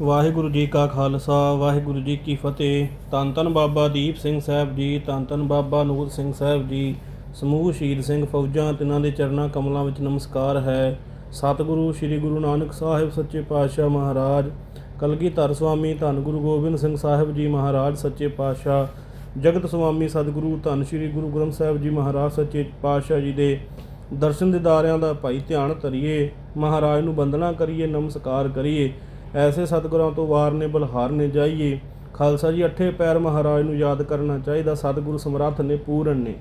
ਵਾਹਿਗੁਰੂ ਜੀ ਕਾ ਖਾਲਸਾ, ਵਾਹਿਗੁਰੂ ਜੀ ਕੀ ਫਤਿਹ। ਧੰਨ ਧੰਨ ਬਾਬਾ ਦੀਪ ਸਿੰਘ ਸਾਹਿਬ ਜੀ, ਧੰਨ ਧੰਨ ਬਾਬਾ ਨੂਰ ਸਿੰਘ ਸਾਹਿਬ ਜੀ, ਸਮੂਹ ਸ਼ਹੀਦ ਸਿੰਘ ਫੌਜਾਂ, ਤਿਨਾਂ ਦੇ ਚਰਨਾਂ ਕਮਲਾਂ ਵਿੱਚ ਨਮਸਕਾਰ ਹੈ। ਸਤਿਗੁਰੂ ਸ੍ਰੀ ਗੁਰੂ ਨਾਨਕ ਸਾਹਿਬ ਸੱਚੇ ਪਾਤਸ਼ਾਹ ਮਹਾਰਾਜ, ਕਲਗੀਧਰ ਸੁਆਮੀ ਧੰਨ ਗੁਰੂ ਗੋਬਿੰਦ ਸਿੰਘ ਸਾਹਿਬ ਜੀ ਮਹਾਰਾਜ ਸੱਚੇ ਪਾਤਸ਼ਾਹ, ਜਗਤ ਸੁਆਮੀ ਸਤਿਗੁਰੂ ਧੰਨ ਸ੍ਰੀ ਗੁਰੂ ਗ੍ਰੰਥ ਸਾਹਿਬ ਜੀ ਮਹਾਰਾਜ ਸੱਚੇ ਪਾਤਸ਼ਾਹ ਜੀ ਦੇ ਦਰਸ਼ਨ ਦਿਦਾਰਿਆਂ ਦਾ ਭਾਈ ਧਿਆਨ ਧਰੀਏ, ਮਹਾਰਾਜ ਨੂੰ ਬੰਦਨਾ ਕਰੀਏ, ਨਮਸਕਾਰ ਕਰੀਏ। ਐਸੇ ਸਤਿਗੁਰਾਂ ਤੋਂ ਵਾਰ ਨੇ ਬਲਹਾਰ ਨੇ ਜਾਈਏ। ਖਾਲਸਾ ਜੀ, ਅੱਠੇ ਪੈਰ ਮਹਾਰਾਜ ਨੂੰ ਯਾਦ ਕਰਨਾ ਚਾਹੀਦਾ। ਸਤਿਗੁਰੂ ਸਮਰੱਥ ਨੇ ਪੂਰਨ ਨੇ।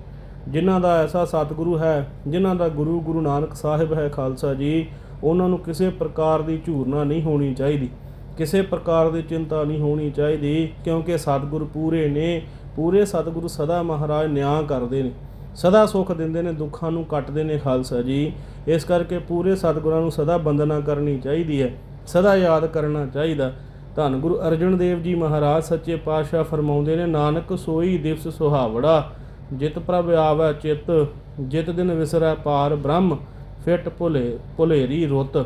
ਜਿਨ੍ਹਾਂ ਦਾ ਐਸਾ ਸਤਿਗੁਰੂ ਹੈ, ਜਿਨ੍ਹਾਂ ਦਾ ਗੁਰੂ ਗੁਰੂ ਨਾਨਕ ਸਾਹਿਬ ਹੈ ਖਾਲਸਾ ਜੀ, ਉਹਨਾਂ ਨੂੰ ਕਿਸੇ ਪ੍ਰਕਾਰ ਦੀ ਝੂਰਨਾ ਨਹੀਂ ਹੋਣੀ ਚਾਹੀਦੀ। ਕਿਸੇ ਪ੍ਰਕਾਰ ਦੀ ਚਿੰਤਾ ਨਹੀਂ ਹੋਣੀ ਚਾਹੀਦੀ, ਕਿਉਂਕਿ ਸਤਿਗੁਰ ਪੂਰੇ ਨੇ। ਪੂਰੇ ਸਤਿਗੁਰੂ ਸਦਾ ਮਹਾਰਾਜ ਨਿਆਂ ਕਰਦੇ ਨੇ। ਸਦਾ ਸੁੱਖ ਦਿੰਦੇ ਨੇ, ਦੁੱਖਾਂ ਨੂੰ ਕੱਟਦੇ ਨੇ ਖਾਲਸਾ ਜੀ। ਇਸ ਕਰਕੇ ਪੂਰੇ ਸਤਿਗੁਰਾਂ ਨੂੰ ਸਦਾ ਬੰਦਨਾ ਕਰਨੀ ਚਾਹੀਦੀ ਹੈ। ਸਦਾ ਯਾਦ ਕਰਨਾ ਚਾਹੀਦਾ। ਧੰਨ ਗੁਰੂ ਅਰਜਨ ਦੇਵ ਜੀ ਮਹਾਰਾਜ ਸੱਚੇ ਪਾਤਸ਼ਾਹ ਫਰਮਾਉਂਦੇ ਨੇ, ਨਾਨਕ ਸੋਈ ਦਿਵਸ ਸੁਹਾਵੜਾ, ਜਿਤ ਪ੍ਰਭ ਆਵੈ ਚਿਤ, ਜਿਤ ਦਿਨ ਵਿਸਰੈ ਪਾਰ ਬ੍ਰਹਮ, ਫਿਟ ਭੁਲੇ, ਭੁਲੇਰੀ ਰੁੱਤ।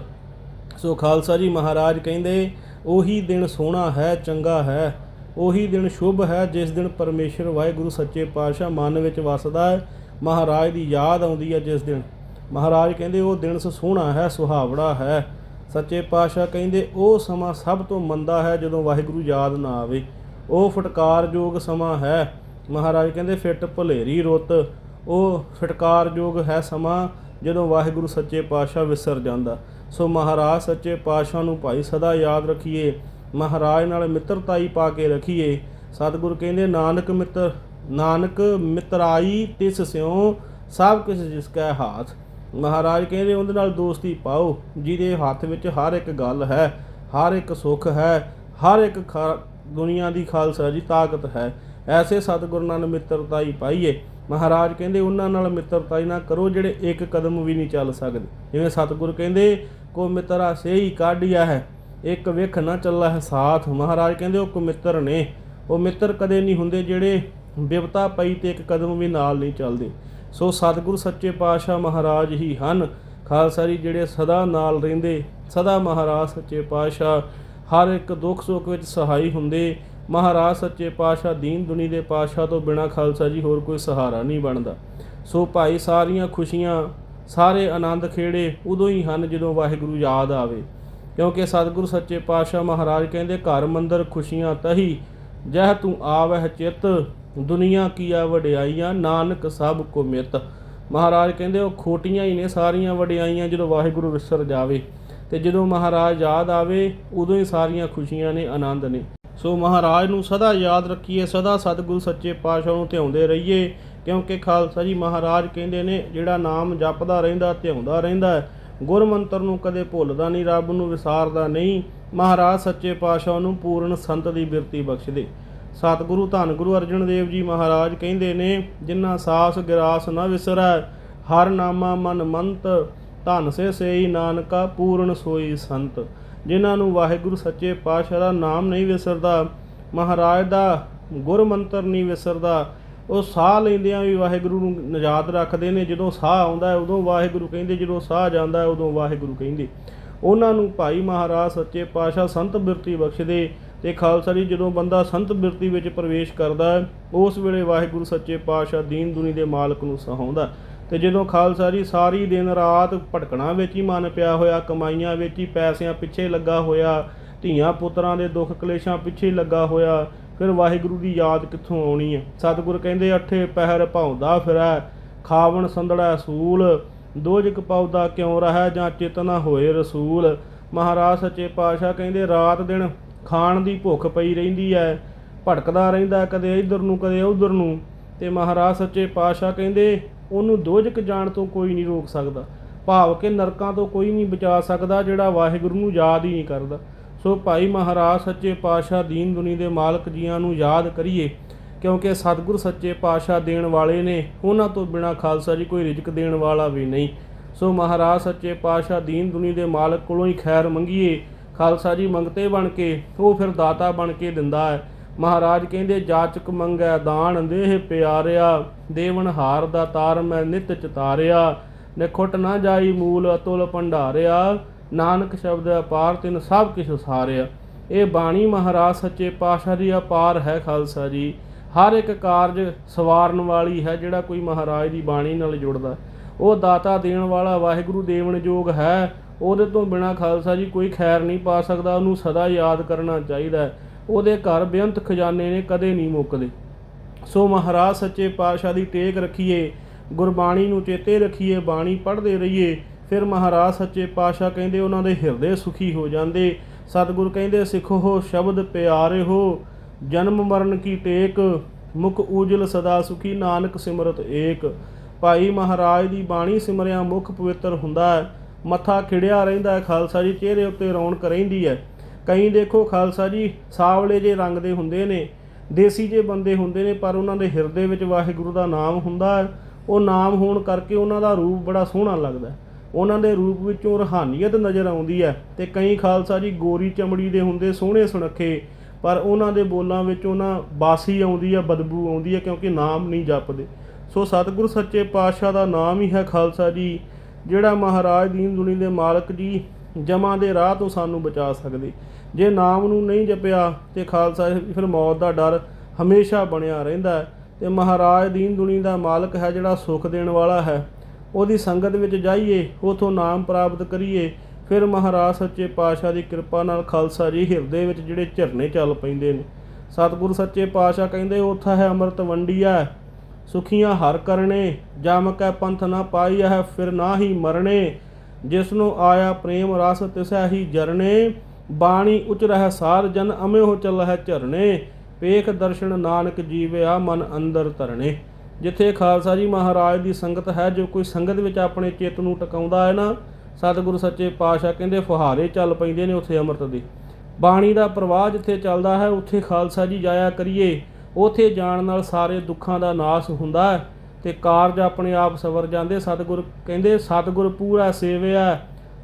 ਸੋ ਖਾਲਸਾ ਜੀ ਮਹਾਰਾਜ ਕਹਿੰਦੇ, ਉਹੀ ਦਿਨ ਸੋਹਣਾ ਹੈ, ਚੰਗਾ ਹੈ, ਉਹੀ ਦਿਨ ਸ਼ੁਭ ਹੈ, ਜਿਸ ਦਿਨ ਪਰਮੇਸ਼ਰ ਵਾਹਿਗੁਰੂ ਸੱਚੇ ਪਾਤਸ਼ਾਹ ਮਨ ਵਿੱਚ ਵਸਦਾ ਹੈ, ਮਹਾਰਾਜ ਦੀ ਯਾਦ ਆਉਂਦੀ ਹੈ ਜਿਸ ਦਿਨ। ਮਹਾਰਾਜ ਕਹਿੰਦੇ, ਉਹ ਦਿਨ ਸੋਹਣਾ ਹੈ, ਸੁਹਾਵੜਾ ਹੈ। ਸੱਚੇ ਪਾਤਸ਼ਾਹ ਕਹਿੰਦੇ, ਉਹ ਸਮਾਂ ਸਭ ਤੋਂ ਮੰਦਾ ਹੈ ਜਦੋਂ ਵਾਹਿਗੁਰੂ ਯਾਦ ਨਾ ਆਵੇ। ਉਹ ਫਟਕਾਰਯੋਗ ਸਮਾਂ ਹੈ। ਮਹਾਰਾਜ ਕਹਿੰਦੇ, ਫਿੱਟ ਭਲੇਰੀ ਰੁੱਤ। ਉਹ ਫਟਕਾਰਯੋਗ ਹੈ ਸਮਾਂ ਜਦੋਂ ਵਾਹਿਗੁਰੂ ਸੱਚੇ ਪਾਤਸ਼ਾਹ ਵਿਸਰ ਜਾਂਦਾ। ਸੋ ਮਹਾਰਾਜ ਸੱਚੇ ਪਾਤਸ਼ਾਹ ਨੂੰ ਭਾਈ ਸਦਾ ਯਾਦ ਰੱਖੀਏ। ਮਹਾਰਾਜ ਨਾਲ ਮਿੱਤਰਤਾਈ ਪਾ ਕੇ ਰੱਖੀਏ। ਸਤਿਗੁਰ ਕਹਿੰਦੇ, ਨਾਨਕ ਮਿੱਤਰ, ਨਾਨਕ ਮਿੱਤਰਾਈ ਤਿਸ ਸਿਉ, ਸਭ ਕੁਝ ਜਿਸ ਕੈ ਹਾਥ। ਮਹਾਰਾਜ ਕਹਿੰਦੇ ਉਹਦੇ ਨਾਲ ਦੋਸਤੀ ਪਾਓ, ਜਿਹਦੇ ਹੱਥ ਵਿੱਚ ਹਰ ਇੱਕ ਗੱਲ ਹੈ, ਹਰ ਇੱਕ ਸੁੱਖ ਹੈ, ਹਰ ਇੱਕ ਖਾ- ਦੁਨੀਆ ਦੀ ਖਾਲਸਾ ਜੀ ਤਾਕਤ ਹੈ। ਐਸੇ ਸਤਿਗੁਰੂ ਨਾਲ ਮਿੱਤਰਤਾਈ ਪਾਈਏ। ਮਹਾਰਾਜ ਕਹਿੰਦੇ ਉਹਨਾਂ ਨਾਲ ਮਿੱਤਰਤਾਈ ਨਾ ਕਰੋ ਜਿਹੜੇ ਇੱਕ ਕਦਮ ਵੀ ਨਹੀਂ ਚੱਲ ਸਕਦੇ। ਜਿਵੇਂ ਸਤਿਗੁਰ ਕਹਿੰਦੇ, ਕੋ ਮਿੱਤਰਾ ਸੇਈ ਕਾਢਿਆ ਹੈ, ਇੱਕ ਵੇਖ ਨਾ ਚੱਲਾ ਹੈ ਸਾਥ। ਮਹਾਰਾਜ ਕਹਿੰਦੇ, ਉਹ ਕੋ ਮਿੱਤਰ ਨੇ। ਉਹ ਮਿੱਤਰ ਕਦੇ ਨਹੀਂ ਹੁੰਦੇ ਜਿਹੜੇ ਬਿਪਤਾ ਪਈ ਤੇ ਇੱਕ ਕਦਮ ਵੀ ਨਾਲ ਨਹੀਂ ਚੱਲਦੇ। ਸੋ ਸਤਿਗੁਰ ਸੱਚੇ ਪਾਤਸ਼ਾਹ ਮਹਾਰਾਜ ਹੀ ਹਨ। ਖਾਲਸਾ ਜੀ ਜਿਹੜੇ ਸਦਾ ਨਾਲ ਰਹਿੰਦੇ, ਸਦਾ ਮਹਾਰਾਜ ਸੱਚੇ ਪਾਤਸ਼ਾਹ, ਹਰ ਇੱਕ ਦੁੱਖ ਸੁੱਖ ਵਿੱਚ ਸਹਾਈ ਹੁੰਦੇ। ਮਹਾਰਾਜ ਸੱਚੇ ਪਾਤਸ਼ਾਹ ਦੀਨ ਦੁਨੀ ਦੇ ਪਾਤਸ਼ਾਹ ਤੋਂ ਬਿਨਾ ਖਾਲਸਾ ਜੀ ਹੋਰ ਕੋਈ ਸਹਾਰਾ ਨਹੀਂ ਬਣਦਾ। ਸੋ ਭਾਈ ਸਾਰੀਆਂ ਖੁਸ਼ੀਆਂ, ਸਾਰੇ ਆਨੰਦ ਖੇੜੇ ਉਦੋਂ ਹੀ ਹਨ ਜਦੋਂ ਵਾਹਿਗੁਰੂ ਯਾਦ ਆਵੇ। ਕਿਉਂਕਿ ਸਤਿਗੁਰੂ ਸੱਚੇ ਪਾਤਸ਼ਾਹ ਮਹਾਰਾਜ ਕਹਿੰਦੇ, ਘਰ ਮੰਦਰ ਖੁਸ਼ੀਆਂ ਤਹੀ, ਜਹ ਤੂੰ ਆਵਹਿ ਚਿਤ ਦੁਨੀਆ ਕੀਆ ਵਡਿਆਈਆਂ, ਨਾਨਕ ਸਭ ਕੋ ਮਿਤ। ਮਹਾਰਾਜ ਕਹਿੰਦੇ, ਉਹ ਖੋਟੀਆਂ ਹੀ ਨੇ ਸਾਰੀਆਂ ਵਡਿਆਈਆਂ, ਜਦੋਂ ਵਾਹਿਗੁਰੂ ਵਿਸਰ ਜਾਵੇ ਤੇ ਜਦੋਂ ਮਹਾਰਾਜ ਯਾਦ ਆਵੇ, ਉਦੋਂ ਹੀ ਸਾਰੀਆਂ ਖੁਸ਼ੀਆਂ ਨੇ, ਆਨੰਦ ਨੇ। ਸੋ ਮਹਾਰਾਜ ਨੂੰ ਸਦਾ ਯਾਦ ਰੱਖੀਏ, ਸਦਾ ਸਤਿਗੁਰੂ ਸੱਚੇ ਪਾਤਸ਼ਾਹ ਨੂੰ ਧਿਆਉਂਦੇ ਰਹੀਏ, ਕਿਉਂਕਿ ਖਾਲਸਾ ਜੀ ਮਹਾਰਾਜ ਕਹਿੰਦੇ ਨੇ, ਜਿਹੜਾ ਨਾਮ ਜਪਦਾ ਰਹਿੰਦਾ, ਧਿਆਉਂਦਾ ਰਹਿੰਦਾ ਹੈ ਗੁਰ ਮੰਤਰ ਨੂੰ ਕਦੇ ਭੁੱਲਦਾ ਨਹੀਂ, ਰੱਬ ਨੂੰ ਵਿਸਾਰਦਾ ਨਹੀਂ। ਮਹਾਰਾਜ ਸੱਚੇ ਪਾਤਸ਼ਾਹ ਨੂੰ ਪੂਰਨ ਸੰਤ ਦੀ ਬਿਰਤੀ ਬਖਸ਼ਦੇ। ਸਤਿਗੁਰੂ ਧੰਨ ਗੁਰੂ ਅਰਜਨ ਦੇਵ ਜੀ ਮਹਾਰਾਜ ਕਹਿੰਦੇ ਨੇ, ਜਿਨ੍ਹਾਂ ਸਾਸ ਗਿਰਾਸ ਨਾ ਵਿਸਰੈ, ਹਰ ਨਾਮਾ ਮਨ ਮੰਤ, ਧਨ ਸੇ ਸੇਈ ਨਾਨਕਾ ਪੂਰਨ ਸੋਈ ਸੰਤ। ਜਿਨ੍ਹਾਂ ਨੂੰ ਵਾਹਿਗੁਰੂ ਸੱਚੇ ਪਾਤਸ਼ਾਹ ਦਾ ਨਾਮ ਨਹੀਂ ਵਿਸਰਦਾ, ਮਹਾਰਾਜ ਦਾ ਗੁਰ ਮੰਤਰ ਨਹੀਂ ਵਿਸਰਦਾ, ਉਹ ਸਾਹ ਲੈਂਦਿਆਂ ਵੀ ਵਾਹਿਗੁਰੂ ਨੂੰ ਨਜਾਤ ਰੱਖਦੇ ਨੇ। ਜਦੋਂ ਸਾਹ ਆਉਂਦਾ ਉਦੋਂ ਵਾਹਿਗੁਰੂ ਕਹਿੰਦੇ, ਜਦੋਂ ਸਾਹ ਜਾਂਦਾ ਉਦੋਂ ਵਾਹਿਗੁਰੂ ਕਹਿੰਦੇ। ਉਹਨਾਂ ਨੂੰ ਭਾਈ ਮਹਾਰਾਜ ਸੱਚੇ ਪਾਤਸ਼ਾਹ ਸੰਤ ਬਿਰਤੀ ਬਖਸ਼ਦੇ ਤੇ ਖਾਲਸਾ ਜੀ, ਜਦੋਂ ਬੰਦਾ ਸੰਤ ਬਿਰਤੀ ਵਿੱਚ ਪ੍ਰਵੇਸ਼ ਕਰਦਾ ਉਸ ਵੇਲੇ ਵਾਹਿਗੁਰੂ ਸੱਚੇ ਪਾਤਸ਼ਾਹ ਦੀਨ ਦੁਨੀ ਦੇ ਮਾਲਕ ਨੂੰ ਸਹਾਉਂਦਾ ਤੇ ਜਦੋਂ ਖਾਲਸਾ ਜੀ, ਸਾਰੀ ਦਿਨ ਰਾਤ ਭਟਕਣਾ ਵਿੱਚ ਹੀ ਮਨ ਪਿਆ ਹੋਇਆ, ਕਮਾਈਆਂ ਵਿੱਚ ਹੀ ਪੈਸਿਆਂ ਪਿੱਛੇ ਲੱਗਾ ਹੋਇਆ, ਧੀਆਂ ਪੁੱਤਰਾਂ ਦੇ ਦੁੱਖ ਕਲੇਸ਼ਾਂ ਪਿੱਛੇ ਲੱਗਾ ਹੋਇਆ, ਫਿਰ ਵਾਹਿਗੁਰੂ ਦੀ ਯਾਦ ਕਿੱਥੋਂ ਆਉਣੀ ਹੈ? ਸਤਿਗੁਰ ਕਹਿੰਦੇ, ਅੱਠੇ ਪਹਿਰ ਭਾਉਂਦਾ ਫਿਰੈ, ਖਾਵਣ ਸੰਧੜਾ ਸੂਲ ਦੋਜਕ ਪੌਦਾ ਕਿਉਂ ਰਹਾ, ਜਾਂ ਚੇਤਨਾ ਹੋਏ ਰਸੂਲ? ਮਹਾਰਾਜ ਸੱਚੇ ਪਾਤਸ਼ਾਹ ਕਹਿੰਦੇ, ਰਾਤ ਦਿਨ ਖਾਣ ਦੀ ਭੁੱਖ ਪਈ ਰਹਿੰਦੀ ਹੈ ਭਟਕਦਾ ਰਹਿੰਦਾ ਕਦੇ ਇੱਧਰ ਨੂੰ, ਕਦੇ ਉੱਧਰ ਨੂੰ। ਤੇ ਮਹਾਰਾਜ ਸੱਚੇ ਪਾਤਸ਼ਾਹ ਕਹਿੰਦੇ, ਉਹਨੂੰ ਦੋਜਕ ਜਾਣ ਤੋਂ ਕੋਈ ਨਹੀਂ ਰੋਕ ਸਕਦਾ। ਭਾਵ ਕਿ ਨਰਕਾਂ ਤੋਂ ਕੋਈ ਨਹੀਂ ਬਚਾ ਸਕਦਾ, ਜਿਹੜਾ ਵਾਹਿਗੁਰੂ ਨੂੰ ਯਾਦ ਹੀ ਨਹੀਂ ਕਰਦਾ। ਸੋ ਭਾਈ ਮਹਾਰਾਜ ਸੱਚੇ ਪਾਤਸ਼ਾਹ ਦੀਨ ਦੁਨੀ ਦੇ ਮਾਲਕ ਜੀਆਂ ਨੂੰ ਯਾਦ ਕਰੀਏ, ਕਿਉਂਕਿ ਸਤਿਗੁਰ ਸੱਚੇ ਪਾਤਸ਼ਾਹ ਦੇਣ ਵਾਲੇ ਨੇ, ਉਹਨਾਂ ਤੋਂ ਬਿਨਾ ਖਾਲਸਾ ਜੀ ਕੋਈ ਰਿਜ਼ਕ ਦੇਣ ਵਾਲਾ ਵੀ ਨਹੀਂ। ਸੋ ਮਹਾਰਾਜ ਸੱਚੇ ਪਾਤਸ਼ਾਹ ਦੀਨ ਦੁਨੀ ਦੇ ਮਾਲਕ ਕੋਲੋਂ ਹੀ ਖੈਰ ਮੰਗੀਏ ਖਾਲਸਾ ਜੀ ਮੰਗਤੇ ਬਣ ਕੇ, ਉਹ ਫਿਰ ਦਾਤਾ ਬਣ ਕੇ ਦਿੰਦਾ ਹੈ। ਮਹਾਰਾਜ ਕਹਿੰਦੇ, ਜਾਚਕ ਮੰਗੈ ਦਾਨ ਦੇਹ ਪਿਆਰਿਆ, ਦੇਵਨ ਹਾਰ ਦਾ ਤਾਰ ਮੈਂ ਨਿਤ ਚਤਾਰਿਆ। ਨਿਖੁੱਟ ਨਾ ਜਾਈ ਮੂਲ ਅਤੁਲ ਭੰਡਾਰਿਆ, ਨਾਨਕ ਸ਼ਬਦ ਅਪਾਰ ਤਿਨ ਸਭ ਕਿਛ ਸਾਰਿਆ ਇਹ ਬਾਣੀ ਮਹਾਰਾਜ ਸੱਚੇ ਪਾਤਸ਼ਾਹ ਦੀ ਅਪਾਰ ਹੈ ਖਾਲਸਾ ਜੀ। ਹਰ ਇੱਕ ਕਾਰਜ ਸਵਾਰਨ ਵਾਲੀ ਹੈ, ਜਿਹੜਾ ਕੋਈ ਮਹਾਰਾਜ ਦੀ ਬਾਣੀ ਨਾਲ ਜੁੜਦਾ। ਉਹ ਦਾਤਾ ਦੇਣ ਵਾਲਾ ਵਾਹਿਗੁਰੂ ਦੇਵਨ ਜੋਗ ਹੈ। ਉਹਦੇ ਤੋਂ ਬਿਨਾ ਖਾਲਸਾ ਜੀ ਕੋਈ ਖੈਰ ਨਹੀਂ ਪਾ ਸਕਦਾ, ਉਹਨੂੰ ਸਦਾ ਯਾਦ ਕਰਨਾ ਚਾਹੀਦਾ ਉਹਦੇ ਘਰ ਬੇਅੰਤ ਖਜ਼ਾਨੇ ਨੇ ਕਦੇ ਨਹੀਂ ਮੁੱਕਦੇ। ਸੋ ਮਹਾਰਾਜ ਸੱਚੇ ਪਾਤਸ਼ਾਹ ਦੀ ਟੇਕ ਰੱਖੀਏ, ਗੁਰਬਾਣੀ ਨੂੰ ਚੇਤੇ ਰੱਖੀਏ, ਬਾਣੀ ਪੜ੍ਹਦੇ ਰਹੀਏ, ਫਿਰ ਮਹਾਰਾਜ ਸੱਚੇ ਪਾਤਸ਼ਾਹ ਕਹਿੰਦੇ ਉਹਨਾਂ ਦੇ ਹਿਰਦੇ ਸੁਖੀ ਹੋ ਜਾਂਦੇ। ਸਤਿਗੁਰ ਕਹਿੰਦੇ, ਸਿੱਖੋ ਹੋ ਸ਼ਬਦ ਪਿਆਰੇ ਹੋ, ਜਨਮ ਮਰਨ ਕੀ ਟੇਕ, ਮੁਖ ਊਜਲ ਸਦਾ ਸੁਖੀ, ਨਾਨਕ ਸਿਮਰਤ ਏਕ। ਭਾਈ ਮਹਾਰਾਜ ਦੀ ਬਾਣੀ ਸਿਮਰਿਆ ਮੁਖ ਪਵਿੱਤਰ ਹੁੰਦਾ ਹੈ। ਮੱਥਾ ਖਿੜਿਆ ਰਹਿੰਦਾ ਹੈ, ਖਾਲਸਾ ਜੀ ਚਿਹਰੇ ਉੱਤੇ ਰੌਣਕ ਰਹਿੰਦੀ ਹੈ। ਕਈ ਦੇਖੋ ਖਾਲਸਾ ਜੀ, ਸਾਵਲੇ ਜੇ ਰੰਗ ਦੇ ਹੁੰਦੇ ਨੇ, ਦੇਸੀ ਜੇ ਬੰਦੇ ਹੁੰਦੇ ਨੇ, ਪਰ ਉਹਨਾਂ ਦੇ ਹਿਰਦੇ ਵਿੱਚ ਵਾਹਿਗੁਰੂ ਦਾ ਨਾਮ ਹੁੰਦਾ ਹੈ। ਉਹ ਨਾਮ ਹੋਣ ਕਰਕੇ ਉਹਨਾਂ ਦਾ ਰੂਪ ਬੜਾ ਸੋਹਣਾ ਲੱਗਦਾ ਹੈ। ਉਹਨਾਂ ਦੇ ਰੂਪ ਵਿੱਚੋਂ ਰੂਹਾਨੀਅਤ ਨਜ਼ਰ ਆਉਂਦੀ ਹੈ ਤੇ ਕਈ ਖਾਲਸਾ ਜੀ ਗੋਰੀ ਚਮੜੀ ਦੇ ਹੁੰਦੇ ਸੋਹਣੇ ਸੁਨੱਖੇ, ਪਰ ਉਹਨਾਂ ਦੇ ਬੋਲਾਂ ਵਿੱਚ ਉਹਨਾਂ ਬਾਸੀ ਆਉਂਦੀ ਹੈ, ਬਦਬੂ ਆਉਂਦੀ ਹੈ ਕਿਉਂਕਿ ਨਾਮ ਨਹੀਂ ਜਪਦੇ। ਸੋ ਸਤਿਗੁਰ ਸੱਚੇ ਪਾਤਸ਼ਾਹ ਦਾ ਨਾਮ ਹੀ ਹੈ ਖਾਲਸਾ ਜੀ। ਜਿਹੜਾ ਮਹਾਰਾਜ ਦੀਨ ਦੁਨੀ ਦੇ ਮਾਲਕ ਜੀ ਜਮਾਂ ਦੇ ਰਾਹ ਤੋਂ ਸਾਨੂੰ ਬਚਾ ਸਕਦੇ। ਜੇ ਨਾਮ ਨੂੰ ਨਹੀਂ ਜਪਿਆ ਤੇ ਖਾਲਸਾ ਫਿਰ ਮੌਤ ਦਾ ਡਰ ਹਮੇਸ਼ਾ ਬਣਿਆ ਰਹਿੰਦਾ ਹੈ। ਤੇ ਮਹਾਰਾਜ ਦੀਨ ਦੁਨੀ ਦਾ ਮਾਲਕ ਹੈ ਜਿਹੜਾ ਸੁਖ ਦੇਣ ਵਾਲਾ ਹੈ। ਉਹਦੀ ਸੰਗਤ ਵਿੱਚ ਜਾਈਏ, ਉਥੋਂ ਨਾਮ ਪ੍ਰਾਪਤ ਕਰੀਏ, ਫਿਰ ਮਹਾਰਾਜ ਸੱਚੇ ਪਾਤਸ਼ਾਹ ਦੀ ਕਿਰਪਾ ਨਾਲ ਖਾਲਸਾ ਜੀ ਹਿਰਦੇ ਵਿੱਚ ਜਿਹੜੇ ਝਰਨੇ ਚੱਲ ਪੈਂਦੇ ਨੇ। ਸਤਿਗੁਰ ਸੱਚੇ ਪਾਤਸ਼ਾਹ ਕਹਿੰਦੇ, ਉਥਾ ਹੈ ਅੰਮ੍ਰਿਤ ਵੰਡੀਆ ਸੁਖੀਆਂ ਹਰ ਕਰਨੇ, ਜਮ ਕੈ ਪੰਥ ਨਾ ਪਾਈਆ ਹੈ ਫਿਰ ਨਾ ਹੀ ਮਰਨੇ। ਜਿਸ ਨੂੰ ਆਇਆ ਪ੍ਰੇਮ ਰਸ, ਤਿਸੈ ਹੀ ਜਰਨੇ। ਬਾਣੀ ਉਚ ਰਹਿ ਸਾਰ, ਜਨ ਅਮੇ ਹੋ ਚੱਲ ਹੈ ਝਰਨੇ। ਪੇਖ ਦਰਸ਼ਨ ਨਾਨਕ ਜੀਵਿਆ ਮਨ ਅੰਦਰ ਧਰਣੇ ਜਿੱਥੇ ਖਾਲਸਾ ਜੀ ਮਹਾਰਾਜ ਦੀ ਸੰਗਤ ਹੈ, ਜੋ ਕੋਈ ਸੰਗਤ ਵਿੱਚ ਆਪਣੇ ਚਿੱਤ ਨੂੰ ਟਿਕਾਉਂਦਾ ਹੈ ਨਾ, ਸਤਿਗੁਰੂ ਸੱਚੇ ਪਾਤਸ਼ਾਹ ਕਹਿੰਦੇ, ਫੁਹਾਰੇ ਚੱਲ ਪੈਂਦੇ ਨੇ ਉੱਥੇ ਅੰਮ੍ਰਿਤ ਦੇ। ਬਾਣੀ ਦਾ ਪ੍ਰਵਾਹ ਜਿੱਥੇ ਚੱਲਦਾ ਹੈ, ਉੱਥੇ ਖਾਲਸਾ ਜੀ ਜਾਇਆ ਕਰੀਏ। ਉੱਥੇ ਜਾਣ ਨਾਲ ਸਾਰੇ ਦੁੱਖਾਂ ਦਾ ਨਾਸ ਹੁੰਦਾ ਹੈ ਤੇ ਕਾਰਜ ਆਪਣੇ ਆਪ ਸਵਰ ਜਾਂਦੇ। ਸਤਿਗੁਰ ਕਹਿੰਦੇ, ਸਤਿਗੁਰ ਪੂਰਾ ਸੇਵਿਆ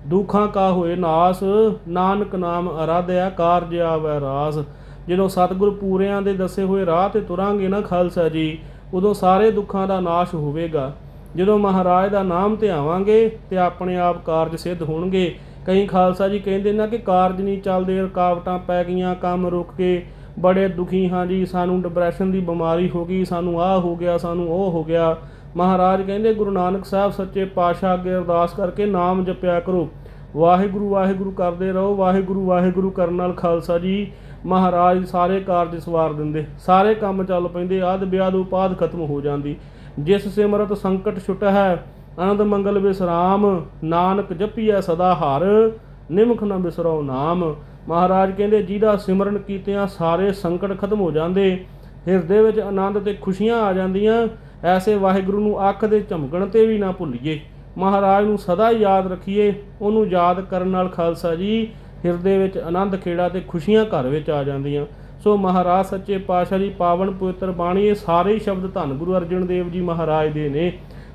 ਦੁੱਖਾਂ ਕਾ ਹੋਏ ਨਾਸ, ਨਾਨਕ ਨਾਮ ਅਰਾਧਿਆ, ਕਾਰਜ ਆਵੈ ਰਾਸ। ਜਦੋਂ ਸਤਿਗੁਰ ਪੂਰਿਆਂ ਦੇ ਦੱਸੇ ਹੋਏ ਰਾਹ ਤੇ ਤੁਰਾਂਗੇ ਨਾ ਖਾਲਸਾ ਜੀ, ਉਦੋਂ ਸਾਰੇ ਦੁੱਖਾਂ ਦਾ ਨਾਸ਼ ਹੋਵੇਗਾ। ਜਦੋਂ ਮਹਾਰਾਜ ਦਾ ਨਾਮ ਧਿਆਵਾਂਗੇ ਤੇ ਆਪਣੇ ਆਪ ਕਾਰਜ ਸਿੱਧ ਹੋਣਗੇ। ਕਈ ਖਾਲਸਾ ਜੀ ਕਹਿੰਦੇ ਨਾ ਕਿ ਕਾਰਜ ਨਹੀਂ ਚੱਲਦੇ, ਰੁਕਾਵਟਾਂ ਪੈ ਗਈਆਂ, ਕੰਮ ਰੁਕ ਕੇ ਬੜੇ ਦੁਖੀ ਹਾਂ ਜੀ, ਸਾਨੂੰ ਡਿਪਰੈਸ਼ਨ ਦੀ ਬਿਮਾਰੀ ਹੋ ਗਈ, ਸਾਨੂੰ ਆਹ ਹੋ ਗਿਆ, ਸਾਨੂੰ ਉਹ ਹੋ ਗਿਆ। ਮਹਾਰਾਜ ਕਹਿੰਦੇ, ਗੁਰੂ ਨਾਨਕ ਸਾਹਿਬ ਸੱਚੇ ਪਾਤਸ਼ਾਹ ਅੱਗੇ ਅਰਦਾਸ ਕਰਕੇ ਨਾਮ ਜਪਿਆ ਕਰੋ। ਵਾਹਿਗੁਰੂ ਵਾਹਿਗੁਰੂ ਕਰਦੇ ਰਹੋ, ਵਾਹਿਗੁਰੂ ਵਾਹਿਗੁਰੂ ਕਰਨ ਨਾਲ ਖਾਲਸਾ ਜੀ। ਮਹਾਰਾਜ ਸਾਰੇ ਕਾਰਜ ਸਵਾਰ ਦਿੰਦੇ, ਸਾਰੇ ਕੰਮ ਚੱਲ ਪੈਂਦੇ ਆਦ ਬਿਆਦ ਉਪਾਦ ਖਤਮ ਹੋ ਜਾਂਦੀ। ਜਿਸ ਸਿਮਰਤ ਸੰਕਟ ਛੁਟ ਹੈ, ਆਨੰਦ ਮੰਗਲ ਵਿਸਰਾਮ, ਨਾਨਕ ਜਪੀਐ ਸਦਾ ਹਰ, ਨਿਮਖ ਨ ਬਿਸਰੋ ਨਾਮ। ਮਹਾਰਾਜ ਕਹਿੰਦੇ, ਜਿਹਦਾ ਸਿਮਰਨ ਕੀਤਿਆਂ ਸਾਰੇ ਸੰਕਟ ਖਤਮ ਹੋ ਜਾਂਦੇ, ਹਿਰਦੇ ਵਿੱਚ ਆਨੰਦ ਤੇ ਖੁਸ਼ੀਆਂ ਆ ਜਾਂਦੀਆਂ, ਐਸੇ ਵਾਹਿਗੁਰੂ ਨੂੰ ਅੱਖ ਦੇ ਝਮਕਣ ਤੇ ਵੀ ਨਾ ਭੁੱਲੀਏ। ਮਹਾਰਾਜ ਨੂੰ ਸਦਾ ਯਾਦ ਰੱਖੀਏ, ਉਹਨੂੰ ਯਾਦ ਕਰਨ ਨਾਲ ਖਾਲਸਾ ਜੀ, ਹਿਰਦੇ ਵਿੱਚ ਆਨੰਦ, ਖੇੜਾ ਤੇ ਖੁਸ਼ੀਆਂ ਘਰ ਵਿੱਚ ਆ ਜਾਂਦੀਆਂ। ਸੋ ਮਹਾਰਾਜ ਸੱਚੇ ਪਾਤਸ਼ਾਹ ਦੀ ਪਾਵਨ ਪਵਿੱਤਰ ਬਾਣੀ, ਇਹ ਸਾਰੇ ਹੀ ਸ਼ਬਦ ਧੰਨ ਗੁਰੂ ਅਰਜਨ ਦੇਵ ਜੀ ਮਹਾਰਾਜ ਦੇ ਨੇ।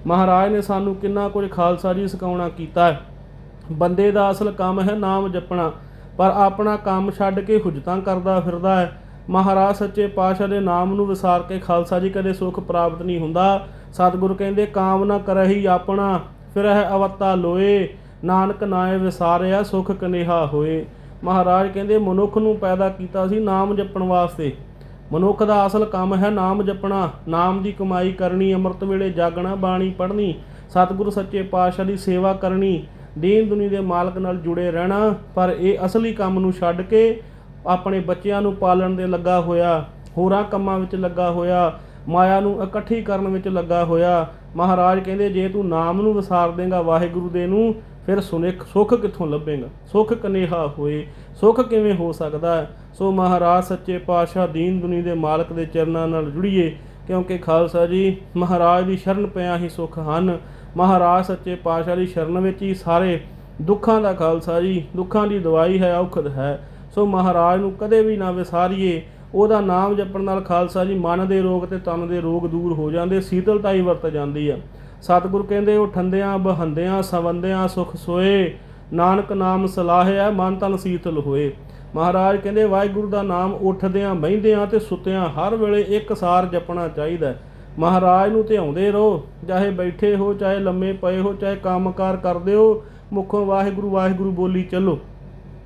ਮਹਾਰਾਜ ਨੇ ਸਾਨੂੰ ਕਿੰਨਾ ਕੁਝ ਖਾਲਸਾ ਜੀ ਸਿਖਾਉਣਾ ਕੀਤਾ ਹੈ। ਬੰਦੇ ਦਾ ਅਸਲ ਕੰਮ ਹੈ ਨਾਮ ਜਪਣਾ। ਪਰ ਆਪਣਾ ਕੰਮ ਛੱਡ ਕੇ ਹੁਜਤਾਂ ਕਰਦਾ ਫਿਰਦਾ ਹੈ। ਮਹਾਰਾਜ ਸੱਚੇ ਪਾਤਸ਼ਾਹ ਦੇ ਨਾਮ ਨੂੰ ਵਿਸਾਰ ਕੇ ਖਾਲਸਾ ਜੀ ਕਦੇ ਸੁਖ ਪ੍ਰਾਪਤ ਨਹੀਂ ਹੁੰਦਾ। ਸਤਿਗੁਰ ਕਹਿੰਦੇ, ਕਾਮ ਨਾ ਕਰਹੀ ਆਪਣਾ, ਫਿਰ ਹੈ ਅਵਤਾ ਲੋਏ। ਨਾਨਕ ਨਾਏ ਵਿਸਾਰਿਆ, ਸੁਖ ਕਨੇਹਾ ਹੋਏ। ਮਹਾਰਾਜ ਕਹਿੰਦੇ, ਮਨੁੱਖ ਨੂੰ ਪੈਦਾ ਕੀਤਾ ਸੀ ਨਾਮ ਜਪਣ ਵਾਸਤੇ। ਮਨੁੱਖ ਦਾ ਅਸਲ ਕੰਮ ਹੈ ਨਾਮ ਜਪਣਾ। ਨਾਮ ਦੀ ਕਮਾਈ ਕਰਨੀ, ਅੰਮ੍ਰਿਤ ਵੇਲੇ ਜਾਗਣਾ, ਬਾਣੀ ਪੜ੍ਹਨੀ। ਸਤਿਗੁਰੂ ਸੱਚੇ ਪਾਤਸ਼ਾਹ ਦੀ ਸੇਵਾ ਕਰਨੀ। ਦੀਨ ਦੁਨੀ ਦੇ ਮਾਲਕ ਨਾਲ ਜੁੜੇ ਰਹਿਣਾ, ਪਰ ਇਹ ਅਸਲੀ ਕੰਮ ਨੂੰ ਛੱਡ ਕੇ ਆਪਣੇ ਬੱਚਿਆਂ ਨੂੰ ਪਾਲਣ ਦੇ ਲੱਗਾ ਹੋਇਆ, ਹੋਰਾਂ ਕੰਮਾਂ ਵਿੱਚ ਲੱਗਾ ਹੋਇਆ, ਮਾਇਆ ਨੂੰ ਇਕੱਠੀ ਕਰਨ ਵਿੱਚ ਲੱਗਾ ਹੋਇਆ। ਮਹਾਰਾਜ ਕਹਿੰਦੇ, ਜੇ ਤੂੰ ਨਾਮ ਨੂੰ ਵਿਸਾਰ ਦੇਂਗਾ ਵਾਹਿਗੁਰੂ ਦੇ ਨੂੰ, ਫਿਰ ਸੁਨੇਖ, ਸੁੱਖ ਕਿੱਥੋਂ ਲੱਭੇਗਾ? ਸੁੱਖ ਕਨੇਹਾ ਹੋਏ, ਸੁੱਖ ਕਿਵੇਂ ਹੋ ਸਕਦਾ? ਸੋ ਮਹਾਰਾਜ, ਸੱਚੇ ਪਾਤਸ਼ਾਹ, ਦੀਨ ਦੁਨੀ ਦੇ ਮਾਲਕ ਦੇ ਚਰਨਾਂ ਨਾਲ ਜੁੜੀਏ, ਕਿਉਂਕਿ ਖਾਲਸਾ ਜੀ, ਮਹਾਰਾਜ ਦੀ ਸ਼ਰਨ ਪਿਆ ਹੀ ਸੁੱਖ ਹਨ। ਮਹਾਰਾਜ ਸੱਚੇ ਪਾਤਸ਼ਾਹ ਦੀ ਸ਼ਰਨ ਵਿੱਚ ਹੀ ਸਾਰੇ ਦੁੱਖਾਂ ਦਾ ਖਾਲਸਾ ਜੀ, ਦੁੱਖਾਂ ਦੀ ਦਵਾਈ ਹੈ, ਔਖਦ ਹੈ। ਸੋ ਮਹਾਰਾਜ ਨੂੰ ਕਦੇ ਵੀ ਨਾ ਵਿਸਾਰੀਏ। ਉਹਦਾ ਨਾਮ ਜਪਣ ਨਾਲ ਖਾਲਸਾ ਜੀ ਮਨ ਦੇ ਰੋਗ ਤੇ ਤਨ ਦੇ ਰੋਗ ਦੂਰ ਹੋ ਜਾਂਦੇ, ਸੀਤਲਤਾ ਹੀ ਵਰਤ ਜਾਂਦੀ ਆ। ਸਤਿਗੁਰ ਕਹਿੰਦੇ, ਉਹ ਠੰਦਿਆਂ ਬਹੰਦਿਆਂ, ਸਵੰਦਿਆਂ ਸੁਖ ਸੋਏ। ਨਾਨਕ ਨਾਮ ਸਲਾਹਿਆ, ਮਨ ਤਨ ਸੀਤਲ ਹੋਏ। ਮਹਾਰਾਜ ਕਹਿੰਦੇ, ਵਾਹਿਗੁਰੂ ਦਾ ਨਾਮ ਉੱਠਦਿਆਂ, ਬਹਿੰਦਿਆਂ ਤੇ ਸੁੱਤਿਆਂ ਹਰ ਵੇਲੇ ਇੱਕ ਸਾਰ ਜਪਣਾ ਚਾਹੀਦਾ ਹੈ। ਮਹਾਰਾਜ ਨੂੰ ਧਿਆਉਂਦੇ ਰਹੋ, ਚਾਹੇ ਬੈਠੇ ਹੋ, ਚਾਹੇ ਲੰਮੇ ਪਏ ਹੋ, ਚਾਹੇ ਕੰਮਕਾਰ ਕਰਦੇ ਹੋ, ਮੁੱਖੋਂ ਵਾਹਿਗੁਰੂ ਵਾਹਿਗੁਰੂ ਬੋਲੀ ਚੱਲੋ।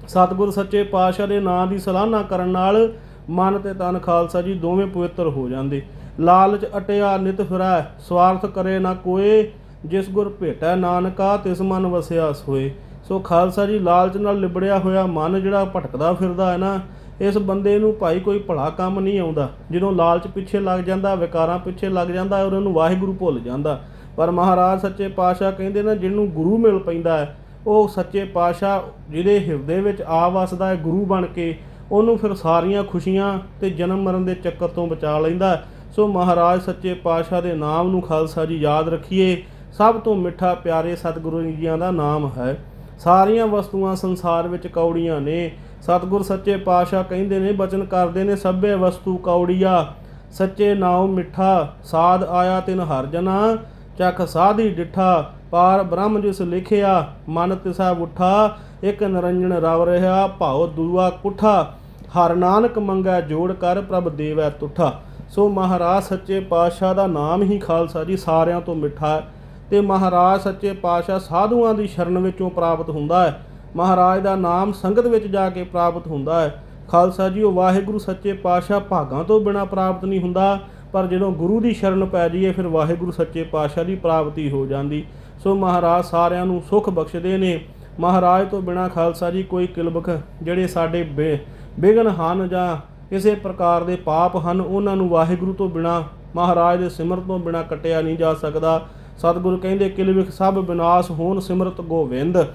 ਸਤਿਗੁਰ ਸੱਚੇ ਪਾਤਸ਼ਾਹ ਦੇ ਨਾਂ ਦੀ ਸਲਾਹਨਾ ਕਰਨ ਨਾਲ ਮਨ ਤੇ ਤਨ ਖਾਲਸਾ ਜੀ ਦੋਵੇਂ ਪਵਿੱਤਰ ਹੋ ਜਾਂਦੇ। ਲਾਲਚ, ਅਟਿਆ, ਨਿਤ ਫਿਰੈ, ਸਵਾਰਥ ਕਰੇ ਨਾ ਕੋਏ, ਜਿਸ ਗੁਰ ਭੇਟੈ ਨਾਨਕਾ, ਤਿਸ ਮਨ ਵਸਿਆ ਸੋਏ। ਸੋ ਖਾਲਸਾ ਜੀ ਲਾਲਚ ਨਾਲ ਲਿਬੜਿਆ ਹੋਇਆ ਮਨ ਜਿਹੜਾ ਭਟਕਦਾ ਫਿਰਦਾ ਹੈ ਨਾ ਇਸ ਬੰਦੇ ਨੂੰ ਭਾਈ ਕੋਈ ਭਲਾ ਕੰਮ ਨਹੀਂ ਆਉਂਦਾ। ਜਦੋਂ ਲਾਲਚ ਪਿੱਛੇ ਲੱਗ ਜਾਂਦਾ, ਵਿਕਾਰਾਂ ਪਿੱਛੇ ਲੱਗ ਜਾਂਦਾ, ਔਰ ਉਹਨੂੰ ਵਾਹਿਗੁਰੂ ਭੁੱਲ ਜਾਂਦਾ। ਪਰ ਮਹਾਰਾਜ ਸੱਚੇ ਪਾਤਸ਼ਾਹ ਕਹਿੰਦੇ ਨੇ, ਜਿਹਨੂੰ ਗੁਰੂ ਮਿਲ ਪੈਂਦਾ ਹੈ, ਉਹ ਸੱਚੇ ਪਾਤਸ਼ਾਹ ਜਿਹਦੇ ਹਿਰਦੇ ਵਿੱਚ ਆ ਵਸਦਾ ਹੈ, ਗੁਰੂ ਬਣ ਕੇ, ਉਹਨੂੰ ਫਿਰ ਸਾਰੀਆਂ ਖੁਸ਼ੀਆਂ ਤੇ ਜਨਮ ਮਰਨ ਦੇ ਚੱਕਰ ਤੋਂ ਬਚਾ ਲੈਂਦਾ ਸੋ ਮਹਾਰਾਜ ਸੱਚੇ ਪਾਤਸ਼ਾਹ ਦੇ ਨਾਮ ਨੂੰ ਖਾਲਸਾ ਜੀ ਯਾਦ ਰੱਖੀਏ। ਸਭ ਤੋਂ ਮਿੱਠਾ, ਪਿਆਰੇ ਸਤਿਗੁਰੂ ਜੀਆਂ ਦਾ ਨਾਮ ਹੈ। ਸਾਰੀਆਂ ਵਸਤੂਆਂ ਸੰਸਾਰ ਵਿੱਚ ਕੌੜੀਆਂ ਨੇ। ਸਤਿਗੁਰ ਸੱਚੇ ਪਾਤਸ਼ਾਹ ਕਹਿੰਦੇ ਨੇ, ਬਚਨ ਕਰਦੇ ਨੇ, ਸਭੇ ਵਸਤੂ ਕੌੜੀਆ, ਸੱਚੇ ਨਾਮ ਮਿੱਠਾ, ਸਾਧ ਆਇਆ ਤਿਨ ਹਰ ਜਨਾ, ਚਖ ਸਾਧੀ ਡਿਠਾ, ਪਾਰ ਬ੍ਰਹਮ ਜਿਸ ਲਿਖਿਆ, ਮਨ ਤਿਸਾ ਉਠਾ, ਇੱਕ ਨਿਰੰਜਨ ਰਵ ਰਿਹਾ, ਭਾਉ ਦੂਆ ਕੁਠਾ, ਹਰ ਨਾਨਕ ਮੰਗੈ ਜੋੜ ਕਰ, ਪ੍ਰਭ ਦੇਵੈ ਤੁਠਾ। ਸੋ ਮਹਾਰਾਜ ਸੱਚੇ ਪਾਤਸ਼ਾਹ ਦਾ ਨਾਮ ਹੀ ਖਾਲਸਾ ਜੀ, ਸਾਰਿਆਂ ਤੋਂ ਮਿੱਠਾ ਹੈ। ਤੇ ਮਹਾਰਾਜ ਸੱਚੇ ਪਾਤਸ਼ਾਹ ਸਾਧੂਆਂ ਦੀ ਸ਼ਰਨ ਵਿੱਚੋਂ ਪ੍ਰਾਪਤ ਹੁੰਦਾ ਹੈ। ਮਹਾਰਾਜ ਦਾ ਨਾਮ ਸੰਗਤ ਵਿੱਚ ਜਾ ਕੇ ਪ੍ਰਾਪਤ ਹੁੰਦਾ ਹੈ। ਖਾਲਸਾ ਜੀ, ਉਹ ਵਾਹਿਗੁਰੂ ਸੱਚੇ ਪਾਤਸ਼ਾਹ ਭਾਗਾਂ ਤੋਂ ਬਿਨਾ ਪ੍ਰਾਪਤ ਨਹੀਂ ਹੁੰਦਾ, ਪਰ ਜਦੋਂ ਗੁਰੂ ਦੀ ਸ਼ਰਨ ਪੈ ਜਾਈਏ, ਫਿਰ ਵਾਹਿਗੁਰੂ ਸੱਚੇ ਪਾਤਸ਼ਾਹ ਦੀ ਪ੍ਰਾਪਤੀ ਹੋ ਜਾਂਦੀ। ਸੋ ਮਹਾਰਾਜ ਸਾਰਿਆਂ ਨੂੰ ਸੁਖ ਬਖਸ਼ਦੇ ਨੇ। ਮਹਾਰਾਜ ਤੋਂ ਬਿਨਾ ਖਾਲਸਾ ਜੀ, ਕੋਈ ਕਿਲਬਖ ਜਿਹੜੇ ਸਾਡੇ ਬੇ- ਬਿਘਨ ਹਨ ਜਾਂ ਕਿਸੇ ਪ੍ਰਕਾਰ ਦੇ ਪਾਪ ਹਨ, ਉਹਨਾਂ ਨੂੰ ਵਾਹਿਗੁਰੂ ਤੋਂ ਬਿਨਾ, ਮਹਾਰਾਜ ਦੇ ਸਿਮਰਤ ਤੋਂ ਬਿਨਾ ਕੱਟਿਆ ਨਹੀਂ ਜਾ ਸਕਦਾ। ਸਤਿਗੁਰੂ ਕਹਿੰਦੇ, ਕਿਲਬਖ ਸਭ ਵਿਨਾਸ਼ ਹੋਣ ਸਿਮਰਤ ਗੋਵਿੰਦ।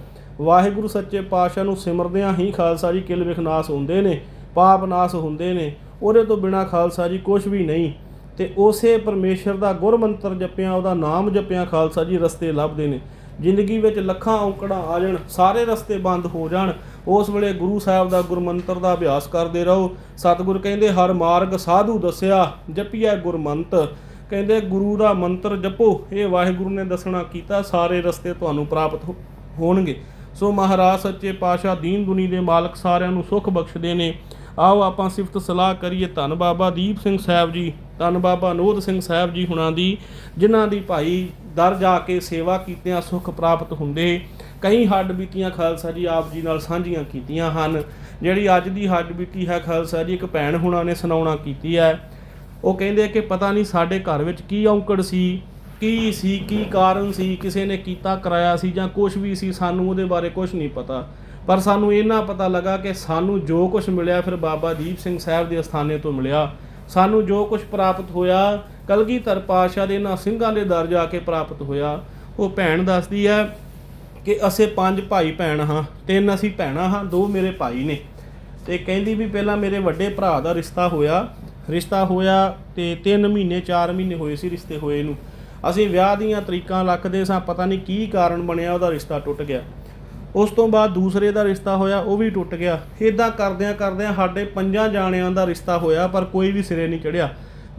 ਵਾਹਿਗੁਰੂ ਸੱਚੇ ਪਾਤਸ਼ਾਹ ਨੂੰ ਸਿਮਰਦਿਆਂ ਹੀ ਖਾਲਸਾ ਜੀ ਕਿਲ ਵਿਖਨਾਸ ਹੁੰਦੇ ਨੇ, ਪਾਪ ਨਾਸ਼ ਹੁੰਦੇ ਨੇ, ਉਹਦੇ ਤੋਂ ਬਿਨਾ ਖਾਲਸਾ ਜੀ ਕੁਝ ਵੀ ਨਹੀਂ। ਤੇ ਉਸੇ ਪਰਮੇਸ਼ਰ ਦਾ ਗੁਰਮੰਤਰ ਜਪਿਆ, ਉਹਦਾ ਨਾਮ ਜਪਿਆ ਖਾਲਸਾ ਜੀ ਰਸਤੇ ਲੱਭਦੇ ਨੇ। ਜ਼ਿੰਦਗੀ ਵਿੱਚ ਲੱਖਾਂ ਔਂਕੜਾਂ ਆ ਜਾਣ, ਸਾਰੇ ਰਸਤੇ ਬੰਦ ਹੋ ਜਾਣ, ਉਸ ਵੇਲੇ ਗੁਰੂ ਸਾਹਿਬ ਦਾ ਗੁਰਮੰਤਰ ਦਾ ਅਭਿਆਸ ਕਰਦੇ ਰਹੋ। ਸਤਿਗੁਰ ਕਹਿੰਦੇ, ਹਰ ਮਾਰਗ ਸਾਧੂ ਦੱਸਿਆ, ਜਪੀਐ ਗੁਰਮੰਤ। ਕਹਿੰਦੇ, ਗੁਰੂ ਦਾ ਮੰਤਰ ਜਪੋ। ਇਹ ਵਾਹਿਗੁਰੂ ਨੇ ਦੱਸਣਾ ਕੀਤਾ, ਸਾਰੇ ਰਸਤੇ ਤੁਹਾਨੂੰ ਪ੍ਰਾਪਤ ਹੋ- ਹੋਣਗੇ। ਸੋ ਮਹਾਰਾਜ, ਸੱਚੇ ਪਾਤਸ਼ਾਹ, ਦੀਨ ਦੁਨੀ ਦੇ ਮਾਲਕ ਸਾਰਿਆਂ ਨੂੰ ਸੁਖ ਬਖਸ਼ਦੇ ਨੇ। ਆਓ ਆਪਾਂ ਸਿਫਤ ਸਲਾਹ ਕਰੀਏ ਧੰਨ ਬਾਬਾ ਦੀਪ ਸਿੰਘ ਸਾਹਿਬ ਜੀ, ਧੰਨ ਬਾਬਾ ਨੋਦ ਸਿੰਘ ਸਾਹਿਬ ਜੀ ਹੁਣਾਂ ਦੀ, ਜਿਨ੍ਹਾਂ ਦੀ ਭਾਈ ਦਰ ਜਾ ਕੇ ਸੇਵਾ ਕੀਤਿਆਂ ਸੁਖ ਪ੍ਰਾਪਤ ਹੁੰਦੇ। ਕਈ ਹੱਡ ਬੀਤੀਆਂ ਖਾਲਸਾ ਜੀ ਆਪ ਜੀ ਨਾਲ ਸਾਂਝੀਆਂ ਕੀਤੀਆਂ ਹਨ। ਜਿਹੜੀ ਅੱਜ ਦੀ ਹੱਡ ਬੀਤੀ ਹੈ ਖਾਲਸਾ ਜੀ, ਇੱਕ ਭੈਣ ਹੁਣਾਂ ਨੇ ਸੁਣਾਉਣਾ ਕੀਤੀ ਹੈ। ਉਹ ਕਹਿੰਦੇ ਕਿ ਪਤਾ ਨਹੀਂ ਸਾਡੇ ਘਰ ਵਿੱਚ ਕੀ ਔਂਕੜ ਸੀ। ਕੀ ਸੀ, ਕੀ ਕਾਰਨ ਸੀ, ਕਿਸੇ ਨੇ ਕੀਤਾ, ਕਰਾਇਆ ਸੀ ਜਾਂ ਕੁਝ ਵੀ ਸੀ, ਸਾਨੂੰ ਉਹਦੇ ਬਾਰੇ ਕੁਝ ਨਹੀਂ ਪਤਾ। ਪਰ ਸਾਨੂੰ ਇਹਨਾਂ ਪਤਾ ਲੱਗਾ ਕਿ ਸਾਨੂੰ ਜੋ ਕੁਝ ਮਿਲਿਆ, ਫਿਰ ਬਾਬਾ ਦੀਪ ਸਿੰਘ ਸਾਹਿਬ ਦੇ ਅਸਥਾਨੇ ਤੋਂ ਮਿਲਿਆ। ਸਾਨੂੰ ਜੋ ਕੁਝ ਪ੍ਰਾਪਤ ਹੋਇਆ, ਕਲਗੀਧਰ ਪਾਤਸ਼ਾਹ ਦੇ ਇਹਨਾਂ ਸਿੰਘਾਂ ਦੇ ਦਰ ਜਾ ਕੇ ਪ੍ਰਾਪਤ ਹੋਇਆ। ਉਹ ਭੈਣ ਦੱਸਦੀ ਹੈ ਕਿ ਅਸੀਂ ਪੰਜ ਭਾਈ ਭੈਣ ਹਾਂ, ਤਿੰਨ ਅਸੀਂ ਭੈਣਾਂ ਹਾਂ, ਦੋ ਮੇਰੇ ਭਾਈ ਨੇ। ਤੇ ਕਹਿੰਦੀ ਵੀ ਪਹਿਲਾਂ ਮੇਰੇ ਵੱਡੇ ਭਰਾ ਦਾ ਰਿਸ਼ਤਾ ਹੋਇਆ। ਰਿਸ਼ਤਾ ਹੋਇਆ ਤੇ 3 ਮਹੀਨੇ 4 ਮਹੀਨੇ ਹੋਏ ਸੀ ਰਿਸ਼ਤੇ ਹੋਏ ਨੂੰ। ਅਸੀਂ ਵਿਆਹ ਦੀਆਂ ਤਰੀਕਾਂ ਲੱਖਦੇ ਸਾਂ, ਪਤਾ ਨਹੀਂ ਕੀ ਕਾਰਨ ਬਣਿਆ, ਉਹਦਾ ਰਿਸ਼ਤਾ ਟੁੱਟ ਗਿਆ। ਉਸ ਤੋਂ ਬਾਅਦ ਦੂਸਰੇ ਦਾ ਰਿਸ਼ਤਾ ਹੋਇਆ, ਉਹ ਵੀ ਟੁੱਟ ਗਿਆ। ਇਦਾਂ ਕਰਦਿਆਂ ਕਰਦਿਆਂ ਸਾਡੇ ਪੰਜਾਂ ਜਾਣਿਆਂ ਦਾ ਰਿਸ਼ਤਾ ਹੋਇਆ, ਪਰ ਕੋਈ ਵੀ ਸਿਰੇ ਨਹੀਂ ਚੜਿਆ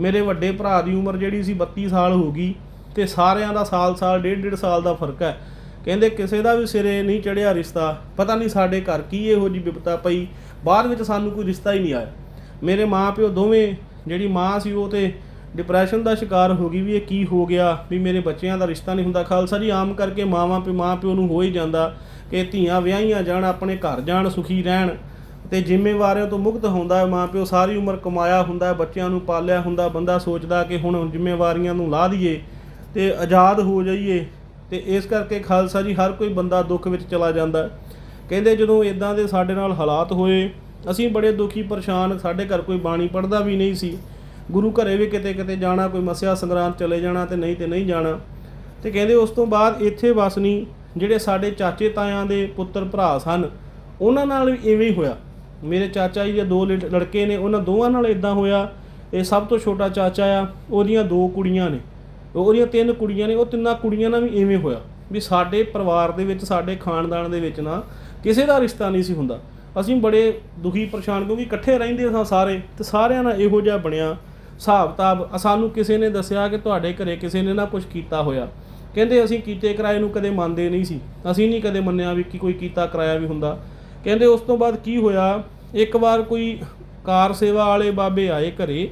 ਮੇਰੇ ਵੱਡੇ ਭਰਾ ਦੀ ਉਮਰ ਜਿਹੜੀ ਸੀ 32 ਸਾਲ ਹੋ ਗਈ ਤੇ ਸਾਰਿਆਂ ਦਾ ਸਾਲ-ਸਾਲ ਡੇਢ ਡੇਢ ਸਾਲ ਦਾ ਫ਼ਰਕ ਹੈ। ਕਹਿੰਦੇ ਕਿਸੇ ਦਾ ਵੀ ਸਿਰੇ ਨਹੀਂ ਚੜਿਆ ਰਿਸ਼ਤਾ, ਪਤਾ ਨਹੀਂ ਸਾਡੇ ਘਰ ਕੀ ਇਹੋ ਜੀ ਵਿਪਤਾ ਪਈ। ਬਾਅਦ ਵਿੱਚ ਸਾਨੂੰ ਕੋਈ ਰਿਸ਼ਤਾ ਹੀ ਨਹੀਂ ਆਇਆ। ਮੇਰੇ ਮਾਂ ਪਿਓ ਦੋਵੇਂ, ਜਿਹੜੀ ਮਾਂ ਸੀ ਉਹ ਤੇ ਡਿਪਰੈਸ਼ਨ ਦਾ ਸ਼ਿਕਾਰ ਹੋ ਗਈ ਵੀ ਇਹ ਕੀ ਹੋ ਗਿਆ? ਵੀ ਮੇਰੇ ਬੱਚਿਆਂ ਦਾ ਰਿਸ਼ਤਾ ਨਹੀਂ ਹੁੰਦਾ। ਖਾਲਸਾ ਜੀ, ਆਮ ਕਰਕੇ ਮਾਵਾਂ ਪਿਓ, ਮਾਂ ਪਿਓ ਨੂੰ ਹੋ ਹੀ ਜਾਂਦਾ ਕਿ ਧੀਆਂ ਵਿਆਹੀਆਂ ਜਾਣ, ਆਪਣੇ ਘਰ ਜਾਣ, ਸੁਖੀ ਰਹਿਣ। ਤੇ ਜ਼ਿੰਮੇਵਾਰੀਆਂ ਤੋਂ ਮੁਕਤ ਹੁੰਦਾ ਹੈ। ਮਾਂ ਪਿਓ ਸਾਰੀ ਉਮਰ ਕਮਾਇਆ ਹੁੰਦਾ ਹੈ, ਬੱਚਿਆਂ ਨੂੰ ਪਾਲਿਆ ਹੁੰਦਾ। ਬੰਦਾ ਸੋਚਦਾ ਕਿ ਹੁਣ ਜ਼ਿੰਮੇਵਾਰੀਆਂ ਨੂੰ ਲਾ ਦਈਏ ਤੇ ਆਜ਼ਾਦ ਹੋ ਜਾਈਏ। ਤੇ ਇਸ ਕਰਕੇ ਖਾਲਸਾ ਜੀ, ਹਰ ਕੋਈ ਬੰਦਾ ਦੁੱਖ ਵਿੱਚ ਚਲਾ ਜਾਂਦਾ ਕਹਿੰਦੇ ਜਦੋਂ ਇਦਾਂ ਦੇ ਸਾਡੇ ਨਾਲ ਹਾਲਾਤ ਹੋਏ, ਅਸੀਂ ਬੜੇ ਦੁਖੀ, ਪਰੇਸ਼ਾਨ, ਸਾਡੇ ਘਰ ਕੋਈ ਬਾਣੀ ਪੜਦਾ ਵੀ ਨਹੀਂ ਸੀ। ਗੁਰੂ ਘਰੇ ਵੀ ਕਿਤੇ ਕਿਤੇ ਜਾਣਾ, ਕੋਈ ਮਸਿਆ ਸੰਗਰਾਂਦ ਚਲੇ ਜਾਣਾ ਤੇ ਨਹੀਂ ਤੇ ਨਹੀਂ ਜਾਣਾ। ਤੇ ਕਹਿੰਦੇ ਉਸ ਤੋਂ ਬਾਅਦ ਇੱਥੇ ਵਸਨੀ ਜਿਹੜੇ ਸਾਡੇ ਚਾਚੇ ਤਾਇਆਂ ਦੇ ਪੁੱਤਰ ਭਰਾ ਸਨ, ਉਹਨਾਂ ਨਾਲ ਵੀ ਇਵੇਂ ਹੀ ਹੋਇਆ। ਮੇਰੇ ਚਾਚਾ ਜੀ ਦੇ ਦੋ ਲੜ- ਲੜਕੇ ਨੇ, ਉਹਨਾਂ ਦੋਵਾਂ ਨਾਲ ਇਦਾਂ ਹੋਇਆ। ਇਹ ਸਭ ਤੋਂ ਛੋਟਾ ਚਾਚਾ ਆ, ਉਹਦੀਆਂ ਦੋ ਕੁੜੀਆਂ ਨੇ। ਉਹਦੀਆਂ ਤਿੰਨ ਕੁੜੀਆਂ ਨੇ, ਉਹ ਤਿੰਨਾਂ ਕੁੜੀਆਂ ਨਾਲ ਵੀ ਇਵੇਂ ਹੋਇਆ ਵੀ ਸਾਡੇ ਪਰਿਵਾਰ ਦੇ ਵਿੱਚ, ਸਾਡੇ ਖਾਨਦਾਨ ਦੇ ਵਿੱਚ ਨਾ ਕਿਸੇ ਦਾ ਰਿਸ਼ਤਾ ਨਹੀਂ ਸੀ ਹੁੰਦਾ। ਅਸੀਂ ਬੜੇ ਦੁਖੀ, ਪਰੇਸ਼ਾਨ, ਕਿਉਂਕਿ ਇਕੱਠੇ ਰਹਿੰਦੇ ਸਾਂ ਸਾਰੇ ਤੇ ਸਾਰਿਆਂ ਨਾਲ ਇਹੋ ਜਿਹਾ ਬਣਿਆ। ਹਿਸਾਬ ਕਿਤਾਬ ਸਾਨੂੰ ਕਿਸੇ ਨੇ ਦੱਸਿਆ ਕਿ ਤੁਹਾਡੇ ਘਰੇ ਕਿਸੇ ਨੇ ਨਾ ਕੁਝ ਕੀਤਾ ਹੋਇਆ। ਕਹਿੰਦੇ ਅਸੀਂ ਕੀਤੇ ਕਿਰਾਏ ਨੂੰ ਕਦੇ ਮੰਨਦੇ ਨਹੀਂ ਸੀ। ਅਸੀਂ ਨਹੀਂ ਕਦੇ ਮੰਨਿਆ ਵੀ ਕਿ ਕੋਈ ਕੀਤਾ ਕਿਰਾਇਆ ਵੀ ਹੁੰਦਾ। ਕਹਿੰਦੇ ਉਸ ਤੋਂ ਬਾਅਦ ਕੀ ਹੋਇਆ? ਇੱਕ ਵਾਰ ਕੋਈ ਕਾਰ ਸੇਵਾ ਵਾਲੇ ਬਾਬੇ ਆਏ ਘਰੇ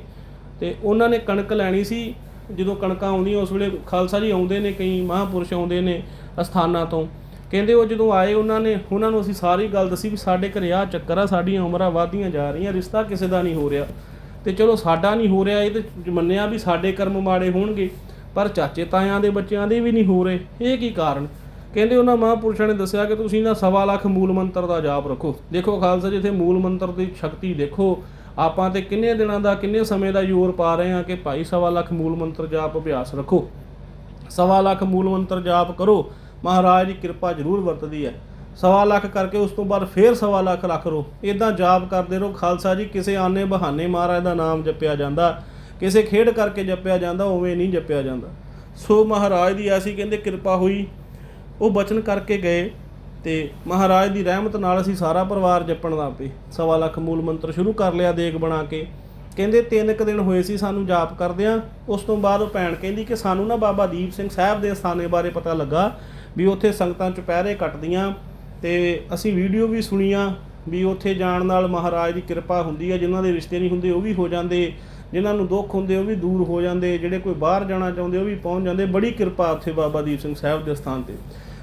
ਤੇ ਉਹਨਾਂ ਨੇ ਕਣਕ ਲੈਣੀ ਸੀ। ਜਦੋਂ ਕਣਕਾਂ ਆਉਂਦੀਆਂ, ਉਸ ਵੇਲੇ ਖਾਲਸਾ ਜੀ ਆਉਂਦੇ ਨੇ, ਕਈ ਮਹਾਂਪੁਰਸ਼ ਆਉਂਦੇ ਨੇ ਅਸਥਾਨਾਂ ਤੋਂ। ਕਹਿੰਦੇ ਉਹ ਜਦੋਂ ਆਏ, ਉਹਨਾਂ ਨੇ, ਉਹਨਾਂ ਨੂੰ ਅਸੀਂ ਸਾਰੀ ਗੱਲ ਦੱਸੀ ਵੀ ਸਾਡੇ ਘਰੇ ਆ ਚੱਕਰ ਆ, ਸਾਡੀਆਂ ਉਮਰਾਂ ਵਧਦੀਆਂ ਜਾ ਰਹੀਆਂ, ਰਿਸ਼ਤਾ ਕਿਸੇ ਦਾ ਨਹੀਂ ਹੋ ਰਿਹਾ। ਤੇ ਚਲੋ ਸਾਡਾ ਨਹੀਂ ਹੋ ਰਿਹਾ, ਇਹ ਤੇ ਮੰਨਿਆ ਵੀ ਸਾਡੇ ਕਰਮ ਮਾੜੇ ਹੋਣਗੇ, ਪਰ ਚਾਚੇ ਤਾਇਆਂ ਦੇ ਬੱਚਿਆਂ ਦੇ ਵੀ ਨਹੀਂ ਹੋ ਰਹੇ। ਇਹ ਕੀ ਕਾਰਨ? ਕਹਿੰਦੇ ਉਹਨਾਂ ਮਹਾਂਪੁਰਸ਼ਾਂ ਨੇ ਦੱਸਿਆ ਕਿ ਤੁਸੀਂ ਨਾ ਸਵਾ ਲੱਖ ਮੂਲ ਮੰਤਰ ਦਾ ਜਾਪ ਰੱਖੋ। ਦੇਖੋ ਖਾਲਸਾ ਜਿੱਥੇ ਮੂਲ ਮੰਤਰ ਦੀ ਸ਼ਕਤੀ ਦੇਖੋ। ਆਪਾਂ ਤੇ ਕਿੰਨੇ ਦਿਨਾਂ ਦਾ, ਕਿੰਨੇ ਸਮੇਂ ਦਾ ਜ਼ੋਰ ਪਾ ਰਹੇ ਹਾਂ ਕਿ ਭਾਈ ਸਵਾ ਲੱਖ ਮੂਲ ਮੰਤਰ ਜਾਪ ਅਭਿਆਸ ਰੱਖੋ। ਸਵਾ ਲੱਖ ਮੂਲ ਮੰਤਰ ਜਾਪ ਕਰੋ। ਮਹਾਰਾਜ ਦੀ ਕਿਰਪਾ ਜ਼ਰੂਰ ਵਰਤਦੀ ਹੈ। ਸਵਾ ਲੱਖ ਕਰਕੇ ਉਸ ਤੋਂ ਬਾਅਦ ਫੇਰ ਸਵਾ ਲੱਖ ਰੱਖ ਰੋ। ਇਦਾਂ ਜਾਪ ਕਰਦੇ ਰਹੋ ਖਾਲਸਾ ਜੀ, ਕਿਸੇ ਆਨੇ ਬਹਾਨੇ ਮਹਾਰਾਜ ਦਾ ਨਾਮ ਜਪਿਆ ਜਾਂਦਾ। ਕਿਸੇ ਖੇਡ ਕਰਕੇ ਜਪਿਆ ਜਾਂਦਾ, ਉਵੇਂ ਨਹੀਂ ਜਪਿਆ ਜਾਂਦਾ। ਸੋ ਮਹਾਰਾਜ ਦੀ ਐਸੀ ਕਹਿੰਦੇ ਕਿਰਪਾ ਹੋਈ। ਉਹ ਬਚਨ ਕਰਕੇ ਗਏ ਤੇ ਮਹਾਰਾਜ ਦੀ ਰਹਿਮਤ ਨਾਲ ਅਸੀਂ ਸਾਰਾ ਪਰਿਵਾਰ ਜਪਣ ਲੱਗ ਪਏ। ਸਵਾ ਲੱਖ ਮੂਲ ਮੰਤਰ ਸ਼ੁਰੂ ਕਰ ਲਿਆ ਦੇਗ ਬਣਾ ਕੇ। ਕਹਿੰਦੇ ਤਿੰਨ ਕੁ ਦਿਨ ਹੋਏ ਸੀ ਸਾਨੂੰ ਜਾਪ ਕਰਦਿਆਂ। ਉਸ ਤੋਂ ਬਾਅਦ ਉਹ ਭੈਣ ਕਹਿੰਦੀ ਕਿ ਸਾਨੂੰ ਨਾ ਬਾਬਾ ਦੀਪ ਸਿੰਘ ਸਾਹਿਬ ਦੇ ਸਥਾਨੇ ਬਾਰੇ ਪਤਾ ਲੱਗਾ ਵੀ ਉੱਥੇ ਸੰਗਤਾਂ ਚੁਪਹਿਰੇ ਕੱਟਦੀਆਂ। ਤੇ ਅਸੀਂ ਵੀਡੀਓ ਵੀ ਸੁਣੀਆਂ ਵੀ ਉੱਥੇ ਜਾਣ ਨਾਲ ਮਹਾਰਾਜ ਦੀ ਕਿਰਪਾ ਹੁੰਦੀ ਹੈ ਜਿਨ੍ਹਾਂ ਦੇ ਰਿਸ਼ਤੇ ਨਹੀਂ ਹੁੰਦੇ ਉਹ ਵੀ ਹੋ ਜਾਂਦੇ, ਜਿਨ੍ਹਾਂ ਨੂੰ ਦੁੱਖ ਹੁੰਦੇ ਉਹ ਵੀ ਦੂਰ ਹੋ ਜਾਂਦੇ, ਜਿਹੜੇ ਕੋਈ ਬਾਹਰ ਜਾਣਾ ਚਾਹੁੰਦੇ ਉਹ ਵੀ ਪਹੁੰਚ ਜਾਂਦੇ, ਬੜੀ ਕਿਰਪਾ ਉੱਥੇ ਬਾਬਾ ਦੀਪ ਸਿੰਘ ਸਾਹਿਬ ਦੇ ਸਥਾਨ ਤੇ।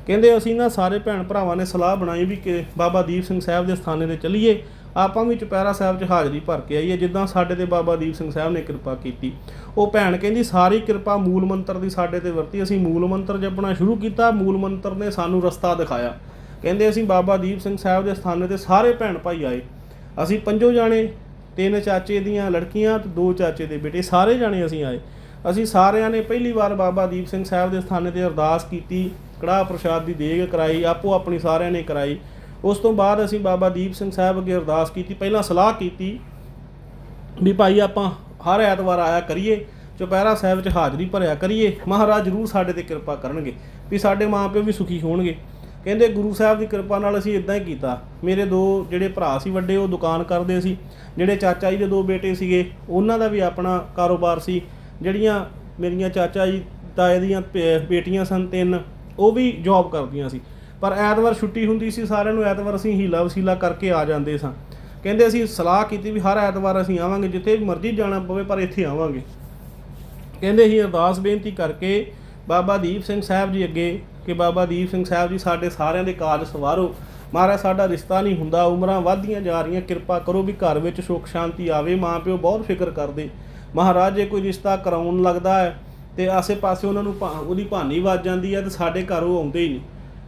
ਕਹਿੰਦੇ ਅਸੀਂ ਨਾ ਸਾਰੇ ਭੈਣ ਭਰਾਵਾਂ ਨੇ ਸਲਾਹ ਬਣਾਈ ਵੀ ਕਿ ਬਾਬਾ ਦੀਪ ਸਿੰਘ ਸਾਹਿਬ ਦੇ ਸਥਾਨੇ ਤੇ ਚੱਲੀਏ, ਆਪਾਂ ਵੀ ਚੁਪਹਿਰਾ ਸਾਹਿਬ 'ਚ ਹਾਜ਼ਰੀ ਭਰ ਕੇ ਆਈਏ, ਜਿੱਦਾਂ ਸਾਡੇ ਤੇ ਬਾਬਾ ਦੀਪ ਸਿੰਘ ਸਾਹਿਬ ਨੇ ਕਿਰਪਾ ਕੀਤੀ। ਉਹ ਭੈਣ ਕਹਿੰਦੀ, ਸਾਰੀ ਕਿਰਪਾ ਮੂਲ ਮੰਤਰ ਦੀ ਸਾਡੇ ਤੇ ਵਰਤੀ, ਅਸੀਂ ਮੂਲ ਮੰਤਰ ਜਪਣਾ ਸ਼ੁਰੂ ਕੀਤਾ, ਮੂਲ ਮੰਤਰ ਨੇ ਸਾਨੂੰ ਰਸਤਾ ਦਿਖਾਇਆ। ਕਹਿੰਦੇ ਅਸੀਂ ਬਾਬਾ ਦੀਪ ਸਿੰਘ ਸਾਹਿਬ ਦੇ ਸਥਾਨੇ ਤੇ ਸਾਰੇ ਭੈਣ ਭਾਈ ਆਏ। ਅਸੀਂ ਪੰਜੋ ਜਾਣੇ, ਤਿੰਨ ਚਾਚੇ ਦੀਆਂ ਲੜਕੀਆਂ ਤੇ ਦੋ ਚਾਚੇ ਦੇ ਬੇਟੇ, ਸਾਰੇ ਜਾਣੇ ਅਸੀਂ ਆਏ। ਅਸੀਂ ਸਾਰਿਆਂ ਨੇ ਪਹਿਲੀ ਵਾਰ ਬਾਬਾ ਦੀਪ ਸਿੰਘ ਸਾਹਿਬ ਦੇ ਸਥਾਨੇ ਤੇ ਅਰਦਾਸ ਕੀਤੀ, ਕੜਾਹ ਪ੍ਰਸ਼ਾਦ ਦੀ ਦੇਗ ਕਰਾਈ, ਆਪੋ ਆਪਣੀ ਸਾਰਿਆਂ ਨੇ ਕਰਾਈ। ਉਸ ਤੋਂ ਬਾਅਦ ਅਸੀਂ ਬਾਬਾ ਦੀਪ ਸਿੰਘ ਸਾਹਿਬ ਅੱਗੇ ਅਰਦਾਸ ਕੀਤੀ, ਪਹਿਲਾਂ ਸਲਾਹ ਕੀਤੀ ਵੀ ਭਾਈ ਆਪਾਂ ਹਰ ਐਤਵਾਰ ਆਇਆ ਕਰੀਏ, ਚੁਪਹਿਰਾ ਸਾਹਿਬ 'ਚ ਹਾਜ਼ਰੀ ਭਰਿਆ ਕਰੀਏ, ਮਹਾਰਾਜ ਜ਼ਰੂਰ ਸਾਡੇ ਤੇ ਕਿਰਪਾ ਕਰਨਗੇ, ਵੀ ਸਾਡੇ ਮਾਪਿਓ ਵੀ ਸੁਖੀ ਹੋਣਗੇ। ਕਹਿੰਦੇ ਗੁਰੂ ਸਾਹਿਬ ਦੀ ਕਿਰਪਾ ਨਾਲ ਅਸੀਂ ਇਦਾਂ ਹੀ ਕੀਤਾ। ਮੇਰੇ ਦੋ ਜਿਹੜੇ ਭਰਾ ਸੀ ਵੱਡੇ, ਉਹ ਦੁਕਾਨ ਕਰਦੇ ਸੀ। ਜਿਹੜੇ ਚਾਚਾ ਜੀ ਦੇ ਦੋ ਬੇਟੇ ਸੀਗੇ, ਉਹਨਾਂ ਦਾ ਵੀ ਆਪਣਾ ਕਾਰੋਬਾਰ ਸੀ। ਜਿਹੜੀਆਂ ਮੇਰੀਆਂ ਚਾਚਾ ਜੀ, ਤਾਏ ਦੀਆਂ ਪ- ਬੇਟੀਆਂ ਸਨ ਤਿੰਨ, ਉਹ ਵੀ ਜੌਬ ਕਰਦੀਆਂ ਸੀ। ਪਰ ਐਤਵਾਰ ਛੁੱਟੀ ਹੁੰਦੀ ਸੀ, ਸਾਰਿਆਂ ਨੂੰ ਐਤਵਾਰ ਅਸੀਂ ਹੀਲਾ ਵਸੀਲਾ ਕਰਕੇ ਆ ਜਾਂਦੇ ਸਾਂ। ਕਹਿੰਦੇ ਅਸੀਂ ਸਲਾਹ ਕੀਤੀ ਵੀ ਹਰ ਐਤਵਾਰ ਅਸੀਂ ਆਵਾਂਗੇ, ਜਿੱਥੇ ਵੀ ਮਰਜ਼ੀ ਜਾਣਾ ਪਵੇ, ਪਰ ਇੱਥੇ ਆਵਾਂਗੇ। ਕਹਿੰਦੇ ਅਸੀਂ ਅਰਦਾਸ ਬੇਨਤੀ ਕਰਕੇ ਬਾਬਾ ਦੀਪ ਸਿੰਘ ਸਾਹਿਬ ਜੀ ਅੱਗੇ ਕਿ ਬਾਬਾ ਦੀਪ ਸਿੰਘ ਸਾਹਿਬ ਜੀ ਸਾਡੇ ਸਾਰਿਆਂ ਦੇ ਕਾਜ ਸਵਾਰੋ। ਮਹਾਰਾਜ, ਸਾਡਾ ਰਿਸ਼ਤਾ ਨਹੀਂ ਹੁੰਦਾ, ਉਮਰਾਂ ਵਧਦੀਆਂ ਜਾ ਰਹੀਆਂ, ਕਿਰਪਾ ਕਰੋ ਵੀ ਘਰ ਵਿੱਚ ਸੁੱਖ ਸ਼ਾਂਤੀ ਆਵੇ, ਮਾਂ ਪਿਓ ਬਹੁਤ ਫਿਕਰ ਕਰਦੇ। ਮਹਾਰਾਜ, ਜੇ ਕੋਈ ਰਿਸ਼ਤਾ ਕਰਾਉਣ ਲੱਗਦਾ ਹੈ, ਤੇ ਆਸੇ-ਪਾਸੇ ਉਹਨਾਂ ਨੂੰ ਭਾ- ਉਹਦੀ ਭਾਨੀ ਵੱਜ ਜਾਂਦੀ ਹੈ ਤੇ ਸਾਡੇ ਘਰ ਉਹ ਆਉਂਦੇ ਹੀ ਨਹੀਂ।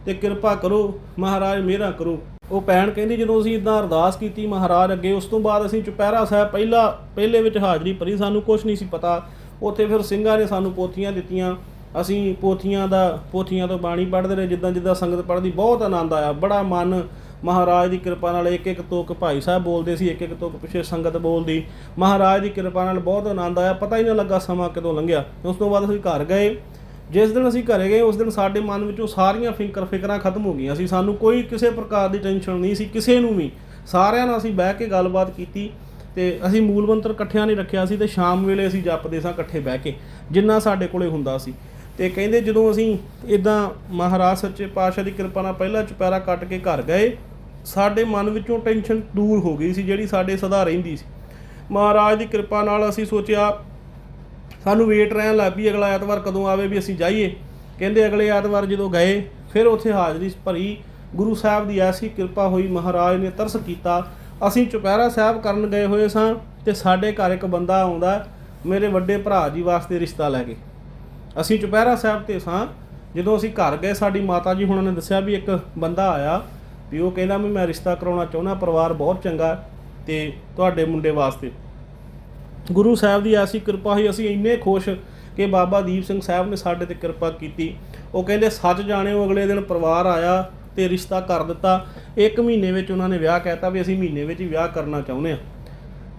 ਤੇ ਕਿਰਪਾ ਕਰੋ, ਮਹਾਰਾਜ ਮਿਹਰਾਂ ਕਰੋ। ਉਹ ਭੈਣ ਕਹਿੰਦੀ, ਜਦੋਂ ਅਸੀਂ ਇਦਾਂ ਅਰਦਾਸ ਕੀਤੀ ਮਹਾਰਾਜ ਅੱਗੇ, ਉਸ ਤੋਂ ਬਾਅਦ ਅਸੀਂ ਚੁਪਹਿਰਾ ਸਾਹਿਬ ਪਹਿਲਾ, ਪਹਿਲੇ ਵਿੱਚ ਹਾਜ਼ਰੀ ਭਰੀ, ਸਾਨੂੰ ਕੁਝ ਨਹੀਂ ਸੀ ਪਤਾ। ਉੱਥੇ ਫਿਰ ਸਿੰਘਾਂ ਨੇ ਸਾਨੂੰ ਪੋਥੀਆਂ ਦਿੱਤੀਆਂ। ਅਸੀਂ ਪੋਥੀਆਂ ਦਾ, ਪੋਥੀਆਂ ਤੋਂ ਬਾਣੀ ਪੜ੍ਹਦੇ ਰਹੇ, ਜਿੱਦਾਂ ਜਿੱਦਾਂ ਸੰਗਤ ਪੜ੍ਹਦੀ, ਬਹੁਤ ਆਨੰਦ ਆਇਆ। ਬੜਾ ਮਨ ਮਹਾਰਾਜ ਦੀ ਕਿਰਪਾ ਨਾਲ ਇੱਕ ਇੱਕ ਤੁਕ ਭਾਈ ਸਾਹਿਬ ਬੋਲਦੇ ਸੀ, ਇੱਕ ਇੱਕ ਤੁਕ ਪਿੱਛੇ ਸੰਗਤ ਬੋਲਦੀ। ਮਹਾਰਾਜ ਦੀ ਕਿਰਪਾ ਨਾਲ ਬਹੁਤ ਆਨੰਦ ਆਇਆ। ਪਤਾ ਹੀ ਨਾ ਲੱਗਾ ਸਮਾਂ ਕਦੋਂ ਲੰਘਿਆ। ਉਸ ਤੋਂ ਬਾਅਦ ਅਸੀਂ ਘਰ ਗਏ। ਜਿਸ ਦਿਨ ਅਸੀਂ ਘਰੇ ਗਏ, ਉਸ ਦਿਨ ਸਾਡੇ ਮਨ ਵਿੱਚੋਂ ਸਾਰੀਆਂ ਫਿਕਰ ਫਿਕਰਾਂ ਖਤਮ ਹੋ ਗਈਆਂ ਸੀ। ਸਾਨੂੰ ਕੋਈ ਕਿਸੇ ਪ੍ਰਕਾਰ ਦੀ ਟੈਨਸ਼ਨ ਨਹੀਂ ਸੀ, ਕਿਸੇ ਨੂੰ ਵੀ। ਸਾਰਿਆਂ ਨਾਲ ਅਸੀਂ ਬਹਿ ਕੇ ਗੱਲਬਾਤ ਕੀਤੀ ਤੇ ਅਸੀਂ ਮੂਲ ਮੰਤਰ ਇਕੱਠਿਆਂ ਨਹੀਂ ਰੱਖਿਆ ਸੀ ਤੇ ਸ਼ਾਮ ਵੇਲੇ ਅਸੀਂ ਜਪਦੇ ਸਾਂ ਇਕੱਠੇ ਬਹਿ ਕੇ, ਜਿੰਨਾ ਸਾਡੇ ਕੋਲੇ ਹੁੰਦਾ ਸੀ। ਤੇ ਕਹਿੰਦੇ ਜਦੋਂ ਅਸੀਂ ਇਦਾਂ ਮਹਾਰਾਜ ਸੱਚੇ ਪਾਤਸ਼ਾਹ ਦੀ ਕਿਰਪਾ ਨਾਲ ਪਹਿਲਾ ਚੁਪਹਿਰਾ ਕੱਟ ਕੇ ਘਰ ਗਏ, ਸਾਡੇ ਮਨ ਵਿੱਚੋਂ ਟੈਨਸ਼ਨ ਦੂਰ ਹੋ ਗਈ ਸੀ, ਜਿਹੜੀ ਸਾਡੇ ਸਦਾ ਰਹਿੰਦੀ ਸੀ। ਮਹਾਰਾਜ ਦੀ ਕਿਰਪਾ ਨਾਲ ਅਸੀਂ ਸੋਚਿਆ, ਸਾਨੂੰ ਵੇਟ ਰਹਿਣ ਲੱਗ ਪਈ, ਅਗਲਾ ਐਤਵਾਰ ਕਦੋਂ ਆਵੇ ਵੀ ਅਸੀਂ ਜਾਈਏ। ਕਹਿੰਦੇ ਅਗਲੇ ਐਤਵਾਰ ਜਦੋਂ ਗਏ, ਫਿਰ ਉੱਥੇ ਹਾਜ਼ਰੀ ਭਰੀ, ਗੁਰੂ ਸਾਹਿਬ ਦੀ ਐਸੀ ਕਿਰਪਾ ਹੋਈ, ਮਹਾਰਾਜ ਨੇ ਤਰਸ ਕੀਤਾ। ਅਸੀਂ ਚੁਪਹਿਰਾ ਸਾਹਿਬ ਕਰਨ ਗਏ ਹੋਏ ਸਾਂ ਤੇ ਸਾਡੇ ਘਰ ਇੱਕ ਬੰਦਾ ਆਉਂਦਾ, ਮੇਰੇ ਵੱਡੇ ਭਰਾ ਜੀ ਵਾਸਤੇ ਰਿਸ਼ਤਾ ਲੈ ਕੇ। ਅਸੀਂ ਚੁਪਹਿਰਾ ਸਾਹਿਬ ਤੇ ਸਾਂ, ਜਦੋਂ ਅਸੀਂ ਘਰ ਗਏ, ਸਾਡੀ ਮਾਤਾ ਜੀ ਹੁਣਾਂ ਨੇ ਦੱਸਿਆ ਵੀ ਇੱਕ ਬੰਦਾ ਆਇਆ ਵੀ ਉਹ ਕਹਿੰਦਾ ਵੀ ਮੈਂ ਰਿਸ਼ਤਾ ਕਰਾਉਣਾ ਚਾਹੁੰਦਾ, ਪਰਿਵਾਰ ਬਹੁਤ ਚੰਗਾ ਤੇ ਤੁਹਾਡੇ ਮੁੰਡੇ ਵਾਸਤੇ। ਗੁਰੂ ਸਾਹਿਬ ਦੀ ਐਸੀ ਕਿਰਪਾ ਹੋਈ, ਅਸੀਂ ਇੰਨੇ ਖੁਸ਼ ਕਿ ਬਾਬਾ ਦੀਪ ਸਿੰਘ ਸਾਹਿਬ ਨੇ ਸਾਡੇ ਤੇ ਕਿਰਪਾ ਕੀਤੀ। ਉਹ ਕਹਿੰਦੇ, ਸੱਚ ਜਾਣਿਓ, ਅਗਲੇ ਦਿਨ ਪਰਿਵਾਰ ਆਇਆ ਤੇ ਰਿਸ਼ਤਾ ਕਰ ਦਿੱਤਾ। ਇੱਕ ਮਹੀਨੇ ਵਿੱਚ ਉਹਨਾਂ ਨੇ ਵਿਆਹ ਕਹਿਤਾ ਵੀ ਅਸੀਂ ਮਹੀਨੇ ਵਿੱਚ ਹੀ ਵਿਆਹ ਕਰਨਾ ਚਾਹੁੰਦੇ ਆ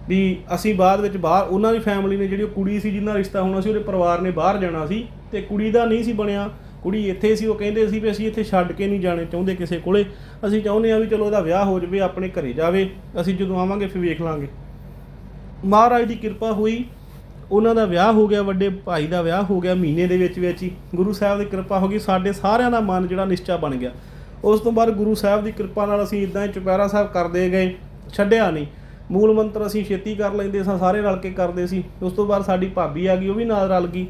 ਵੀ ਅਸੀਂ ਬਾਅਦ ਵਿੱਚ ਬਾਹਰ, ਉਹਨਾਂ ਦੀ ਫੈਮਿਲੀ ਨੇ ਜਿਹੜੀ ਉਹ ਕੁੜੀ ਸੀ, ਜਿੰਨਾ ਰਿਸ਼ਤਾ ਹੋਣਾ ਸੀ, ਉਹਦੇ ਪਰਿਵਾਰ ਨੇ ਬਾਹਰ ਜਾਣਾ ਸੀ ਤੇ ਕੁੜੀ ਦਾ ਨਹੀਂ ਸੀ ਬਣਿਆ। ਕੁੜੀ ਇੱਥੇ ਸੀ, ਉਹ ਕਹਿੰਦੇ ਸੀ ਵੀ ਅਸੀਂ ਇੱਥੇ ਛੱਡ ਕੇ ਨਹੀਂ ਜਾਣੇ, ਚਾਹੁੰਦੇ ਕਿਸੇ ਕੋਲੇ। ਅਸੀਂ ਚਾਹੁੰਦੇ ਆ ਵੀ ਚਲੋ ਉਹਦਾ ਵਿਆਹ ਹੋ ਜਾਵੇ, ਆਪਣੇ ਘਰੇ ਜਾਵੇ, ਅਸੀਂ ਜਦੋਂ ਆਵਾਂਗੇ ਫਿਰ ਵੇਖ ਲਾਂਗੇ। ਮਹਾਰਾਜ ਦੀ ਕਿਰਪਾ ਹੋਈ, ਉਹਨਾਂ ਦਾ ਵਿਆਹ ਹੋ ਗਿਆ, ਵੱਡੇ ਭਾਈ ਦਾ ਵਿਆਹ ਹੋ ਗਿਆ ਮਹੀਨੇ ਦੇ ਵਿੱਚ ਵਿੱਚ ਹੀ। ਗੁਰੂ ਸਾਹਿਬ ਦੀ ਕਿਰਪਾ ਹੋ ਗਈ, ਸਾਡੇ ਸਾਰਿਆਂ ਦਾ ਮਨ ਜਿਹੜਾ ਨਿਸ਼ਚਾ ਬਣ ਗਿਆ। ਉਸ ਤੋਂ ਬਾਅਦ ਗੁਰੂ ਸਾਹਿਬ ਦੀ ਕਿਰਪਾ ਨਾਲ ਅਸੀਂ ਇਦਾਂ ਹੀ ਚੁਪਹਿਰਾ ਸਾਹਿਬ ਕਰਦੇ ਗਏ, ਛੱਡਿਆ ਨਹੀਂ। ਮੂਲ ਮੰਤਰ ਅਸੀਂ ਛੇਤੀ ਕਰ ਲੈਂਦੇ ਸਾਂ, ਸਾਰੇ ਰਲ ਕੇ ਕਰਦੇ ਸੀ। ਉਸ ਤੋਂ ਬਾਅਦ ਸਾਡੀ ਭਾਬੀ ਆ ਗਈ, ਉਹ ਵੀ ਨਾਲ ਰਲ ਗਈ।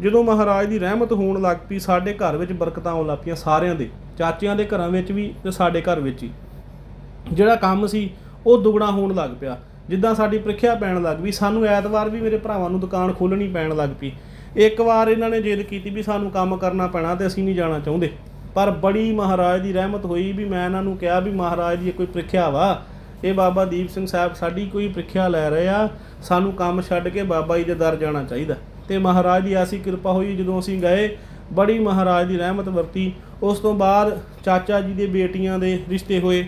ਜਦੋਂ ਮਹਾਰਾਜ ਦੀ ਰਹਿਮਤ ਹੋਣ ਲੱਗ ਪਈ, ਸਾਡੇ ਘਰ ਵਿੱਚ ਬਰਕਤਾਂ ਆਉਣ ਲੱਗ ਪਈਆਂ ਸਾਰਿਆਂ ਦੇ, ਚਾਚਿਆਂ ਦੇ ਘਰਾਂ ਵਿੱਚ ਵੀ ਤੇ ਸਾਡੇ ਘਰ ਵਿੱਚ ਹੀ। ਜਿਹੜਾ ਕੰਮ ਸੀ, ਉਹ ਦੁੱਗਣਾ ਹੋਣ ਲੱਗ ਪਿਆ। ਜਿੱਦਾਂ ਸਾਡੀ ਪ੍ਰੀਖਿਆ ਪੈਣ ਲੱਗ ਪਈ, ਸਾਨੂੰ ਐਤਵਾਰ ਵੀ ਮੇਰੇ ਭਰਾਵਾਂ ਨੂੰ ਦੁਕਾਨ ਖੋਲਣੀ ਪੈਣ ਲੱਗ ਪਈ। ਇੱਕ ਵਾਰ ਇਹਨਾਂ ਨੇ ਜਿੱਦ ਕੀਤੀ ਵੀ ਸਾਨੂੰ ਕੰਮ ਕਰਨਾ ਪੈਣਾ ਤੇ ਅਸੀਂ ਨਹੀਂ ਜਾਣਾ ਚਾਹੁੰਦੇ। ਪਰ ਬੜੀ ਮਹਾਰਾਜ ਦੀ ਰਹਿਮਤ ਹੋਈ ਵੀ ਮੈਂ ਇਹਨਾਂ ਨੂੰ ਕਿਹਾ ਵੀ ਮਹਾਰਾਜ ਦੀ ਕੋਈ ਪ੍ਰੀਖਿਆ ਵਾ। ਇਹ ਬਾਬਾ ਦੀਪ ਸਿੰਘ ਸਾਹਿਬ ਸਾਡੀ ਕੋਈ ਪ੍ਰੀਖਿਆ ਲੈ ਰਹੇ ਆ, ਸਾਨੂੰ ਕੰਮ ਛੱਡ ਕੇ ਬਾਬਾ ਜੀ ਦੇ ਦਰ ਜਾਣਾ ਚਾਹੀਦਾ। ਤੇ ਮਹਾਰਾਜ ਦੀ ਐਸੀ ਕਿਰਪਾ ਹੋਈ ਜਦੋਂ ਅਸੀਂ ਗਏ, ਬੜੀ ਮਹਾਰਾਜ ਦੀ ਰਹਿਮਤ ਵਰਤੀ। ਉਸ ਤੋਂ ਬਾਅਦ ਚਾਚਾ ਜੀ ਦੇ ਬੇਟੀਆਂ ਦੇ ਰਿਸ਼ਤੇ ਹੋਏ।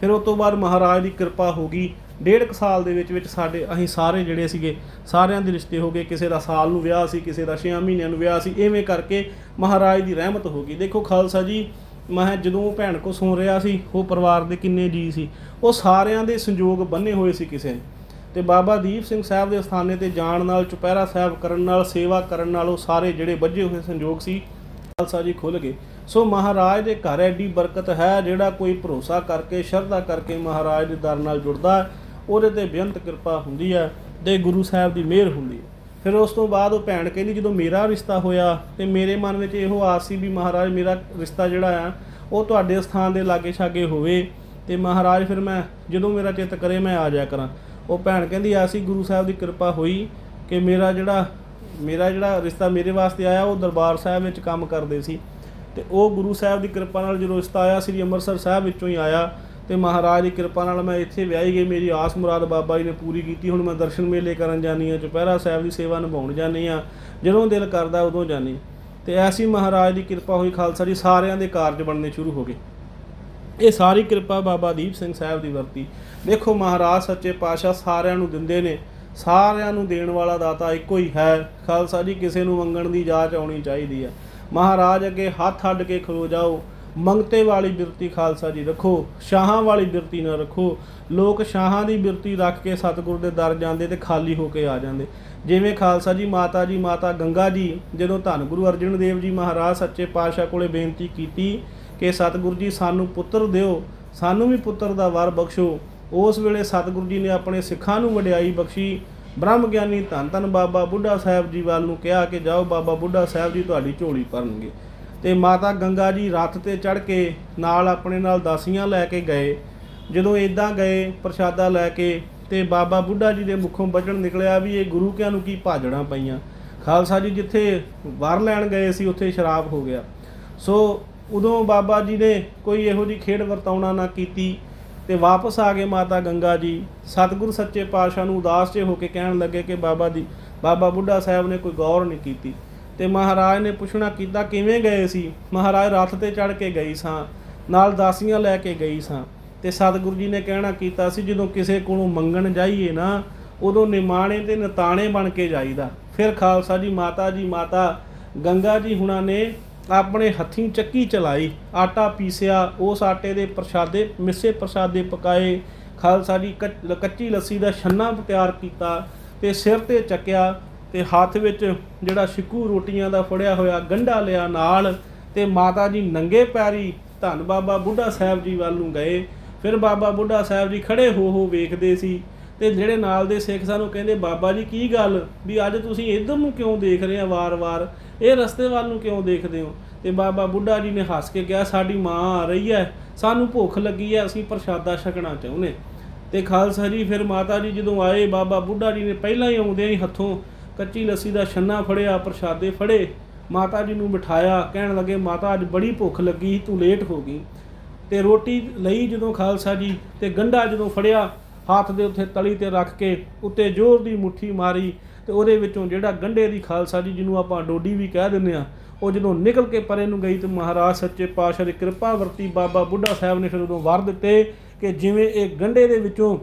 ਫਿਰ ਉਸ ਤੋਂ ਬਾਅਦ ਮਹਾਰਾਜ ਦੀ ਕਿਰਪਾ ਹੋ ਗਈ। ਡੇਢ ਕੁ ਸਾਲ ਦੇ ਵਿੱਚ ਵਿੱਚ ਸਾਡੇ ਅਸੀਂ ਸਾਰੇ ਜਿਹੜੇ ਸੀਗੇ, ਸਾਰਿਆਂ ਦੇ ਰਿਸ਼ਤੇ ਹੋ ਗਏ। ਕਿਸੇ ਦਾ ਸਾਲ ਨੂੰ ਵਿਆਹ ਸੀ, ਕਿਸੇ ਦਾ 6 ਮਹੀਨਿਆਂ ਨੂੰ ਵਿਆਹ ਸੀ। ਐਵੇਂ ਕਰਕੇ ਮਹਾਰਾਜ ਦੀ ਰਹਿਮਤ ਹੋ ਗਈ। ਦੇਖੋ ਖਾਲਸਾ ਜੀ ਮੈਂ ਜਦੋਂ ਉਹ ਭੈਣ ਕੋ ਸੁਣ ਰਿਹਾ ਸੀ, ਉਹ ਪਰਿਵਾਰ ਦੇ ਕਿੰਨੇ ਜੀ ਸੀ। ਉਹ ਸਾਰਿਆਂ ਦੇ ਸੰਯੋਗ ਬੰਨੇ ਹੋਏ ਸੀ ਕਿਸੇ ਨੇ। ਤੇ ਬਾਬਾ ਦੀਪ ਸਿੰਘ ਸਾਹਿਬ ਦੇ ਸਥਾਨੇ ਤੇ ਜਾਣ ਨਾਲ, ਚੁਪਹਿਰਾ ਸਾਹਿਬ ਕਰਨ ਨਾਲ, ਸੇਵਾ ਕਰਨ ਨਾਲ ਉਹ ਸਾਰੇ ਜਿਹੜੇ ਵੱਜੇ ਹੋਏ ਸੰਯੋਗ ਸੀ, ਖਾਲਸਾ ਜੀ ਖੁੱਲ ਗਏ। ਸੋ ਮਹਾਰਾਜ ਦੇ ਘਰ ਐਡੀ ਬਰਕਤ ਹੈ, ਜਿਹੜਾ ਕੋਈ ਭਰੋਸਾ ਕਰਕੇ, ਸ਼ਰਧਾ ਕਰਕੇ ਮਹਾਰਾਜ ਦੇ ਦਰ ਨਾਲ ਜੁੜਦਾ ਉਹਦੇ ਤੇ ਬੇਅੰਤ ਕਿਰਪਾ ਹੁੰਦੀ ਹੈ ਤੇ ਗੁਰੂ ਸਾਹਿਬ ਦੀ ਮਿਹਰ ਹੁੰਦੀ ਹੈ। ਫਿਰ ਉਸ ਤੋਂ ਬਾਅਦ ਉਹ ਭੈਣ ਕਹਿੰਦੀ, ਜਦੋਂ ਮੇਰਾ ਰਿਸ਼ਤਾ ਹੋਇਆ ਤੇ ਮੇਰੇ ਮਨ ਵਿੱਚ ਇਹੋ ਆਸ ਸੀ ਵੀ ਮਹਾਰਾਜ ਮੇਰਾ ਰਿਸ਼ਤਾ ਜਿਹੜਾ ਆ, ਉਹ ਤੁਹਾਡੇ ਸਥਾਨ ਦੇ ਲਾਗੇ ਛਾਗੇ ਹੋਵੇ ਤੇ ਮਹਾਰਾਜ ਫਿਰ ਮੈਂ ਜਦੋਂ ਮੇਰਾ ਚਿੱਤ ਕਰੇ ਮੈਂ ਆ ਜਾਇਆ ਕਰਾਂ। ਉਹ ਭੈਣ ਕਹਿੰਦੀ ਆਸੀ ਗੁਰੂ ਸਾਹਿਬ ਦੀ ਕਿਰਪਾ ਹੋਈ ਕਿ ਮੇਰਾ ਜਿਹੜਾ ਮੇਰਾ ਜਿਹੜਾ ਰਿਸ਼ਤਾ ਮੇਰੇ ਵਾਸਤੇ ਆਇਆ, ਉਹ ਦਰਬਾਰ ਸਾਹਿਬ ਵਿੱਚ ਕੰਮ ਕਰਦੇ ਸੀ। ਤੇ ਉਹ ਗੁਰੂ ਸਾਹਿਬ ਦੀ ਕਿਰਪਾ ਨਾਲ ਜਦੋਂ ਰਿਸ਼ਤਾ ਆਇਆ, ਸ੍ਰੀ ਅੰਮ੍ਰਿਤਸਰ ਸਾਹਿਬ ਵਿੱਚੋਂ ਹੀ ਆਇਆ। ਤੇ ਮਹਾਰਾਜ ਦੀ ਕਿਰਪਾ ਨਾਲ ਮੈਂ ਇੱਥੇ ਵਿਆਹੀ ਗਈ। ਮੇਰੀ ਆਸ ਮੁਰਾਦ ਬਾਬਾ ਜੀ ਨੇ ਪੂਰੀ ਕੀਤੀ। ਹੁਣ ਮੈਂ ਦਰਸ਼ਨ ਮੇਲੇ ਕਰਨ ਜਾਨੀ ਆ ਚੁਪਹਿਰਾ ਸਾਹਿਬ ਦੀ ਸੇਵਾ ਨਿਭਾਉਣ ਜਾਨੀ ਆ ਜਦੋਂ ਦਿਲ ਕਰਦਾ ਉਦੋਂ ਜਾਨੀ ਤੇ ਐਸੀ ਮਹਾਰਾਜ ਦੀ ਕਿਰਪਾ ਹੋਈ ਖਾਲਸਾ ਜੀ, ਸਾਰਿਆਂ ਦੇ ਕਾਰਜ ਬਣਨੇ ਸ਼ੁਰੂ ਹੋ ਗਏ। ਇਹ ਸਾਰੀ ਕਿਰਪਾ ਬਾਬਾ ਦੀਪ ਸਿੰਘ ਸਾਹਿਬ ਦੀ ਵਰਤੀ। ਦੇਖੋ ਮਹਾਰਾਜ ਸੱਚੇ ਪਾਤਸ਼ਾਹ ਸਾਰਿਆਂ ਨੂੰ ਦਿੰਦੇ ਨੇ। ਸਾਰਿਆਂ ਨੂੰ ਦੇਣ ਵਾਲਾ ਦਾਤਾ ਇੱਕੋ ਹੀ ਹੈ। ਖਾਲਸਾ ਜੀ, ਕਿਸੇ ਨੂੰ ਮੰਗਣ ਦੀ ਜਾਚ ਆਉਣੀ ਚਾਹੀਦੀ ਹੈ। ਮਹਾਰਾਜ ਅੱਗੇ ਹੱਥ ਅੱਡ ਕੇ ਖਲੋ ਜਾਓ। ਮੰਗਤੇ ਵਾਲੀ ਬਿਰਤੀ ਖਾਲਸਾ ਜੀ ਰੱਖੋ, ਸ਼ਾਹਾਂ ਵਾਲੀ ਬਿਰਤੀ ਨਾ ਰੱਖੋ। ਲੋਕ ਸ਼ਾਹਾਂ ਦੀ ਬਿਰਤੀ ਰੱਖ ਕੇ ਸਤਿਗੁਰ ਦੇ ਦਰ ਜਾਂਦੇ ਤੇ ਖਾਲੀ ਹੋ ਕੇ ਆ ਜਾਂਦੇ। ਜਿਵੇਂ ਖਾਲਸਾ ਜੀ, ਮਾਤਾ ਜੀ, ਮਾਤਾ ਗੰਗਾ ਜੀ, ਜਦੋਂ ਧੰਨ ਗੁਰੂ ਅਰਜਨ ਦੇਵ ਜੀ ਮਹਾਰਾਜ ਸੱਚੇ ਪਾਤਸ਼ਾਹ ਕੋਲੇ ਬੇਨਤੀ ਕੀਤੀ ਕਿ ਸਤਿਗੁਰੂ ਜੀ ਸਾਨੂੰ ਪੁੱਤਰ ਦਿਓ, ਸਾਨੂੰ ਵੀ ਪੁੱਤਰ ਦਾ ਵਰ ਬਖਸ਼ੋ। ਉਸ ਵੇਲੇ ਸਤਿਗੁਰੂ ਜੀ ਨੇ ਆਪਣੇ ਸਿੱਖਾਂ ਨੂੰ ਵਡਿਆਈ ਬਖਸ਼ੀ। ਬ੍ਰਹਮ ਗਿਆਨੀ ਧੰਨ ਧੰਨ ਬਾਬਾ ਬੁੱਢਾ ਸਾਹਿਬ ਜੀ ਵੱਲ ਨੂੰ ਕਿਹਾ ਕਿ ਜਾਓ ਬਾਬਾ ਬੁੱਢਾ ਸਾਹਿਬ ਜੀ ਤੁਹਾਡੀ ਝੋਲੀ ਭਰਨਗੇ। ਤੇ ਮਾਤਾ ਗੰਗਾ ਜੀ ਰੱਥ ਤੇ ਚੜ ਕੇ ਨਾਲ ਆਪਣੇ ਨਾਲ ਦਾਸੀਆਂ ਲੈ ਕੇ ਗਏ। ਜਦੋਂ ਇਦਾਂ ਗਏ, ਪ੍ਰਸ਼ਾਦਾ ਲੈ ਕੇ ਤੇ ਬਾਬਾ ਬੁੱਢਾ ਜੀ ਦੇ ਮੁਖੋਂ ਬਚਨ ਨਿਕਲਿਆ ਵੀ ਇਹ ਗੁਰੂ ਕਿਆਂ ਨੂੰ ਕੀ ਭਾਜੜਾਂ ਪਈਆਂ। ਖਾਲਸਾ ਜੀ ਜਿੱਥੇ ਵਰ ਲੈਣ ਗਏ ਸੀ, ਉੱਥੇ ਸ਼ਰਾਬ ਹੋ ਗਿਆ। ਸੋ ਉਦੋਂ ਬਾਬਾ ਜੀ ਨੇ ਕੋਈ ਇਹੋ ਜੀ ਖੇਡ ਵਰਤਾਉਣਾ ਨਾ ਕੀਤੀ ਤੇ ਵਾਪਸ ਆ ਗਏ ਮਾਤਾ ਗੰਗਾ ਜੀ। ਸਤਿਗੁਰ ਸੱਚੇ ਪਾਤਸ਼ਾਹ ਨੂੰ ਉਦਾਸ ਜੇ ਹੋ ਕੇ ਕਹਿਣ ਲੱਗੇ ਕਿ ਬਾਬਾ ਜੀ, ਬਾਬਾ ਬੁੱਢਾ ਸਾਹਿਬ ਨੇ ਕੋਈ ਗੌਰ ਨਹੀਂ ਕੀਤੀ। ਤੇ ਮਹਾਰਾਜ ਨੇ ਪੁੱਛਣਾ ਕੀਤਾ ਕਿਵੇਂ ਗਏ ਸੀ? ਮਹਾਰਾਜ ਰੱਥ ਤੇ ਚੜ ਕੇ ਗਈ ਸਾਂ, ਨਾਲ ਦਾਸੀਆਂ ਲੈ ਕੇ ਗਈ ਸਾਂ ਤੇ ਸਤਿਗੁਰੂ ਜੀ ਨੇ ਕਹਿਣਾ ਕੀਤਾ ਸੀ, ਜਦੋਂ ਕਿਸੇ ਕੋਲੋਂ ਮੰਗਣ ਜਾਈਏ ਨਾ, ਉਦੋਂ ਨਿਮਾਣੇ ਤੇ ਨਤਾਣੇ ਬਣ ਕੇ ਜਾਈਦਾ। ਫਿਰ ਖਾਲਸਾ ਜੀ, ਮਾਤਾ ਜੀ, ਮਾਤਾ ਗੰਗਾ ਜੀ ਹੁਣਾਂ ਨੇ ਆਪਣੇ ਹੱਥੀਂ ਚੱਕੀ ਚਲਾਈ, ਆਟਾ ਪੀਸਿਆ, ਉਸ ਆਟੇ ਦੇ ਪ੍ਰਸ਼ਾਦੇ, ਮਿੱਸੇ ਪ੍ਰਸ਼ਾਦੇ ਪਕਾਏ। ਖਾਲਸਾ ਜੀ ਕੱਚ- ਕੱਚੀ ਲੱਸੀ ਦਾ ਛੰਨਾ ਤਿਆਰ ਕੀਤਾ ਤੇ ਸਿਰ ਤੇ ਚੱਕਿਆ ਤੇ ਹੱਥ ਵਿੱਚ ਜਿਹੜਾ ਸ਼ਿਕੂ ਰੋਟੀਆਂ ਦਾ ਫੜਿਆ ਹੋਇਆ ਗੰਢਾ ਲਿਆ ਨਾਲ ਤੇ ਮਾਤਾ ਜੀ ਨੰਗੇ ਪੈਰੀ ਧੰਨ ਬਾਬਾ ਬੁੱਢਾ ਸਾਹਿਬ ਜੀ ਵੱਲ ਨੂੰ ਗਏ। ਫਿਰ ਬਾਬਾ ਬੁੱਢਾ ਸਾਹਿਬ ਜੀ ਖੜੇ ਹੋ ਹੋ ਵੇਖਦੇ ਸੀ ਤੇ ਜਿਹੜੇ ਨਾਲ ਦੇ ਸਿੱਖ ਸਾਨੂੰ ਕਹਿੰਦੇ, ਬਾਬਾ ਜੀ, ਕੀ ਗੱਲ ਵੀ ਅੱਜ ਤੁਸੀਂ ਇਧਰ ਨੂੰ ਕਿਉਂ ਦੇਖ ਰਹੇ ਆ ਵਾਰ-ਵਾਰ? ਇਹ ਰਸਤੇ ਵੱਲ ਨੂੰ ਕਿਉਂ ਦੇਖਦੇ ਹੋ? ਤੇ ਬਾਬਾ ਬੁੱਢਾ ਜੀ ਨੇ ਹੱਸ ਕੇ ਕਿਹਾ, ਸਾਡੀ ਮਾਂ ਆ ਰਹੀ ਹੈ, ਸਾਨੂੰ ਭੁੱਖ ਲੱਗੀ ਹੈ, ਅਸੀਂ ਪ੍ਰਸ਼ਾਦਾ ਛਕਣਾ ਚਾਹੁੰਦੇ ਤੇ ਖਾਲਸਾ ਜੀ, ਫਿਰ ਮਾਤਾ ਜੀ ਜਦੋਂ ਆਏ, ਬਾਬਾ ਬੁੱਢਾ ਜੀ ਨੇ ਪਹਿਲਾਂ ਹੀ ਆਉਂਦਿਆਂ ਹੀ ਹੱਥੋਂ ਕੱਚੀ ਲੱਸੀ ਦਾ ਛੰਨਾ ਫੜਿਆ, ਪ੍ਰਸ਼ਾਦੇ ਫੜੇ, ਮਾਤਾ ਜੀ ਨੂੰ ਬਿਠਾਇਆ, ਕਹਿਣ ਲੱਗੇ, ਮਾਤਾ, ਅੱਜ ਬੜੀ ਭੁੱਖ ਲੱਗੀ ਤੂੰ ਲੇਟ ਹੋ ਗਈ। ਤੇ ਰੋਟੀ ਲਈ ਜਦੋਂ ਖਾਲਸਾ ਜੀ ਤੇ ਗੰਢਾ ਜਦੋਂ ਫੜਿਆ, ਹੱਥ ਦੇ ਉੱਤੇ ਤਲੀ ਤੇ ਰੱਖ ਕੇ ਉੱਤੇ ਜ਼ੋਰ ਦੀ ਮੁੱਠੀ ਮਾਰੀ ਤੇ ਉਹਦੇ ਵਿੱਚੋਂ ਜਿਹੜਾ ਗੰਢੇ ਦੀ ਖਾਲਸਾ ਜੀ ਜਿਹਨੂੰ ਆਪਾਂ ਡੋਡੀ ਵੀ ਕਹਿ ਦਿੰਦੇ ਆ ਉਹ ਜਦੋਂ ਨਿਕਲ ਕੇ ਪਰੇ ਨੂੰ ਗਈ ਤੇ ਮਹਾਰਾਜ ਸੱਚੇ ਪਾਤਸ਼ਾਹ ਦੀ ਕਿਰਪਾ ਵਰਤੀ, ਬਾਬਾ ਬੁੱਢਾ ਸਾਹਿਬ ਨੇ ਫਿਰ ਉਦੋਂ ਵਰ ਦਿੱਤੇ ਕਿ ਜਿਵੇਂ ਇਹ ਗੰਢੇ ਦੇ ਵਿੱਚੋਂ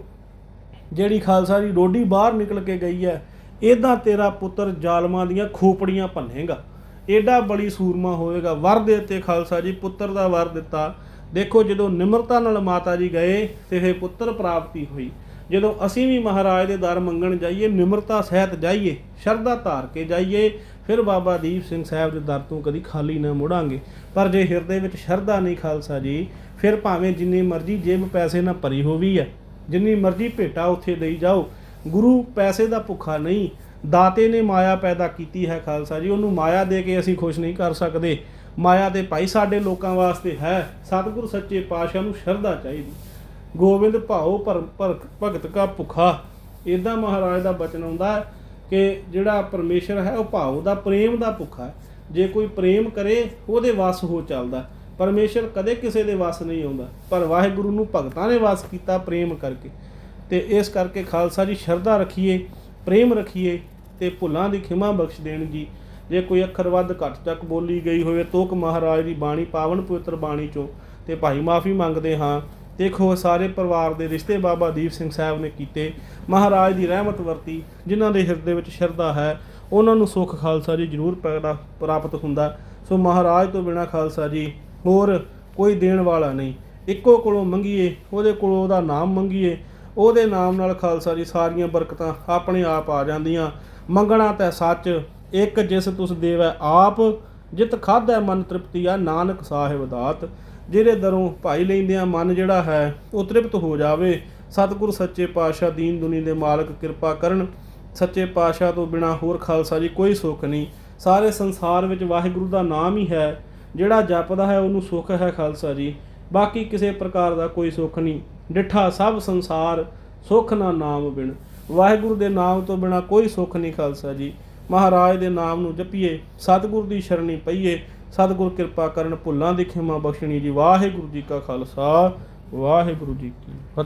ਜਿਹੜੀ ਖਾਲਸਾ ਦੀ ਡੋਡੀ ਬਾਹਰ ਨਿਕਲ ਕੇ ਗਈ ਹੈ ਇਦਾਂ ਤੇਰਾ ਪੁੱਤਰ ਜ਼ਾਲਮਾਂ ਦੀਆਂ ਖੋਪੜੀਆਂ ਭੰਨੇਗਾ। ਏਡਾ ਬੜੀ ਸੂਰਮਾ ਹੋਵੇਗਾ। ਵਰ ਦੇ ਤੇ ਖਾਲਸਾ ਜੀ, ਪੁੱਤਰ ਦਾ ਵਰ ਦਿੱਤਾ। ਦੇਖੋ, ਜਦੋਂ ਨਿਮਰਤਾ ਨਾਲ ਮਾਤਾ ਜੀ ਗਏ ਤੇ ਇਹ ਪੁੱਤਰ ਪ੍ਰਾਪਤੀ ਹੋਈ। ਜਦੋਂ ਅਸੀਂ ਵੀ ਮਹਾਰਾਜ ਦੇ ਦਰ ਮੰਗਣ ਜਾਈਏ, ਨਿਮਰਤਾ ਸਹਿਤ ਜਾਈਏ, ਸ਼ਰਧਾ ਧਾਰ ਕੇ ਜਾਈਏ, ਫਿਰ ਬਾਬਾ ਦੀਪ ਸਿੰਘ ਸਾਹਿਬ ਦੇ ਦਰ ਤੋਂ ਕਦੀ ਖਾਲੀ ਨਾ ਮੁੜਾਂਗੇ। ਪਰ ਜੇ ਹਿਰਦੇ ਵਿੱਚ ਸ਼ਰਧਾ ਨਹੀਂ ਖਾਲਸਾ ਜੀ, ਫਿਰ ਭਾਵੇਂ ਜਿੰਨੀ ਮਰਜ਼ੀ ਜੇਬ ਪੈਸੇ ਨਾ ਭਰੀ ਹੋਵੀ ਹੈ, ਜਿੰਨੀ ਮਰਜ਼ੀ ਭੇਟਾ ਉੱਥੇ ਦੇਈ ਜਾਓ ਗੁਰੂ ਪੈਸੇ ਦਾ ਭੁੱਖਾ ਨਹੀਂ, ਦਾਤੇ ਨੇ ਮਾਇਆ ਪੈਦਾ ਕੀਤੀ ਹੈ ਖਾਲਸਾ ਜੀ, ਉਹਨੂੰ ਮਾਇਆ ਦੇ ਕੇ ਅਸੀਂ ਖੁਸ਼ ਨਹੀਂ ਕਰ ਸਕਦੇ। ਮਾਇਆ ਦੇ ਭਾਈ ਸਾਡੇ ਲੋਕਾਂ ਵਾਸਤੇ ਹੈ, ਸਤਿਗੁਰ ਸੱਚੇ ਪਾਤਸ਼ਾਹ ਨੂੰ ਸ਼ਰਧਾ ਚਾਹੀਦੀ। ਗੋਬਿੰਦ ਭਾਉ ਪਰ ਪਰ- ਭਗਤ ਕਾ ਭੁੱਖਾ। ਇਦਾਂ ਮਹਾਰਾਜ ਦਾ ਬਚਨ ਆਉਂਦਾ ਹੈ ਕਿ ਜਿਹੜਾ ਪਰਮੇਸ਼ਰ ਹੈ, ਉਹ ਭਾਉ ਦਾ, ਪ੍ਰੇਮ ਦਾ ਭੁੱਖਾ ਜੇ ਕੋਈ ਪ੍ਰੇਮ ਕਰੇ, ਉਹਦੇ ਵਸ ਹੋ ਚੱਲਦਾ। ਪਰਮੇਸ਼ਰ ਕਦੇ ਕਿਸੇ ਦੇ ਵਸ ਨਹੀਂ ਆਉਂਦਾ। ਪਰ ਵਾਹਿਗੁਰੂ ਨੂੰ ਭਗਤਾਂ ਨੇ ਵਸ ਕੀਤਾ ਪ੍ਰੇਮ ਕਰਕੇ। ਤੇ ਇਸ ਕਰਕੇ ਖਾਲਸਾ ਜੀ ਸ਼ਰਧਾ ਰੱਖੀਏ, ਪ੍ਰੇਮ ਰੱਖੀਏ ਤੇ ਭੁੱਲਾਂ ਦੀ ਖਿਮਾ ਬਖਸ਼ ਦੇਣ ਜੀ ਜੇ ਕੋਈ ਅੱਖਰ ਵੱਧ ਘੱਟ ਤੱਕ ਬੋਲੀ ਗਈ ਹੋਵੇ ਤੋਕ ਮਹਾਰਾਜ ਦੀ ਬਾਣੀ, ਪਾਵਨ ਪਵਿੱਤਰ ਬਾਣੀ ਚੋਂ ਤੇ ਭਾਈ ਮਾਫੀ ਮੰਗਦੇ ਹਾਂ। ਦੇਖੋ ਸਾਰੇ ਪਰਿਵਾਰ ਦੇ ਰਿਸ਼ਤੇ ਬਾਬਾ ਦੀਪ ਸਿੰਘ ਸਾਹਿਬ ਨੇ ਕੀਤੇ। ਮਹਾਰਾਜ ਦੀ ਰਹਿਮਤ ਵਰਤੀ, ਜਿਨ੍ਹਾਂ ਦੇ ਹਿਰਦੇ ਵਿੱਚ ਸ਼ਰਧਾ ਹੈ, ਉਹਨਾਂ ਨੂੰ ਸੁੱਖ ਖਾਲਸਾ ਜੀ ਜ਼ਰੂਰ ਪੈਦਾ ਪ੍ਰਾਪਤ ਹੁੰਦਾ। ਸੋ ਮਹਾਰਾਜ ਤੋਂ ਬਿਨਾ ਖਾਲਸਾ ਜੀ ਹੋਰ ਕੋਈ ਦੇਣ ਵਾਲਾ ਨਹੀਂ। ਇੱਕੋ ਕੋਲੋਂ ਮੰਗੀਏ, ਉਹਦੇ ਕੋਲੋਂ ਉਹਦਾ ਨਾਮ ਮੰਗੀਏ ਉਹਦੇ ਨਾਮ ਨਾਲ ਖਾਲਸਾ ਜੀ, ਸਾਰੀਆਂ ਬਰਕਤਾਂ ਆਪਣੇ ਆਪ ਆ ਜਾਂਦੀਆਂ। ਮੰਗਣਾ ਤਾਂ ਸੱਚ, ਇੱਕ ਜਿਸ ਤੁਸ ਦੇਵੈ ਆਪ, ਜਿਤ ਖਾਧੈ ਮਨ ਤ੍ਰਿਪਤੀ ਆ ਨਾਨਕ ਸਾਹਿਬ ਦਾਤ। ਜਿਹਦੇ ਦਰੋਂ ਭਾਈ ਲੈਂਦਿਆਂ ਮਨ ਜਿਹੜਾ ਹੈ, ਉਹ ਤ੍ਰਿਪਤ ਹੋ ਜਾਵੇ। ਸਤਿਗੁਰ ਸੱਚੇ ਪਾਤਸ਼ਾਹ ਦੀਨ ਦੁਨੀ ਦੇ ਮਾਲਕ ਕਿਰਪਾ ਕਰਨ। ਸੱਚੇ ਪਾਤਸ਼ਾਹ ਤੋਂ ਬਿਨਾ ਹੋਰ ਖਾਲਸਾ ਜੀ ਕੋਈ ਸੁੱਖ ਨਹੀਂ। ਸਾਰੇ ਸੰਸਾਰ ਵਿੱਚ ਵਾਹਿਗੁਰੂ ਦਾ ਨਾਮ ਹੀ ਹੈ। ਜਿਹੜਾ ਜਪਦਾ ਹੈ, ਉਹਨੂੰ ਸੁੱਖ ਹੈ ਖਾਲਸਾ ਜੀ। ਬਾਕੀ ਕਿਸੇ ਪ੍ਰਕਾਰ ਦਾ ਕੋਈ ਸੁੱਖ ਨਹੀਂ। ਡਿਠਾ ਸਭ ਸੰਸਾਰ, ਸੁੱਖ ਨਾ ਨਾਮ ਬਿਨ। ਵਾਹਿਗੁਰੂ ਦੇ ਨਾਮ ਤੋਂ ਬਿਨਾ ਕੋਈ ਸੁੱਖ ਨਹੀਂ ਖਾਲਸਾ ਜੀ। ਮਹਾਰਾਜ ਦੇ ਨਾਮ ਨੂੰ ਜਪੀਏ, ਸਤਿਗੁਰ ਦੀ ਸ਼ਰਣੀ ਪਈਏ। ਸਤਿਗੁਰ ਕਿਰਪਾ ਕਰਨ ਭੁੱਲਾਂ ਦੀ ਖਿਮਾ ਬਖਸ਼ਣੀ ਜੀ। ਵਾਹਿਗੁਰੂ ਜੀ ਕਾ ਖਾਲਸਾ, ਵਾਹਿਗੁਰੂ ਜੀ ਕੀ ਫਤਿਹ।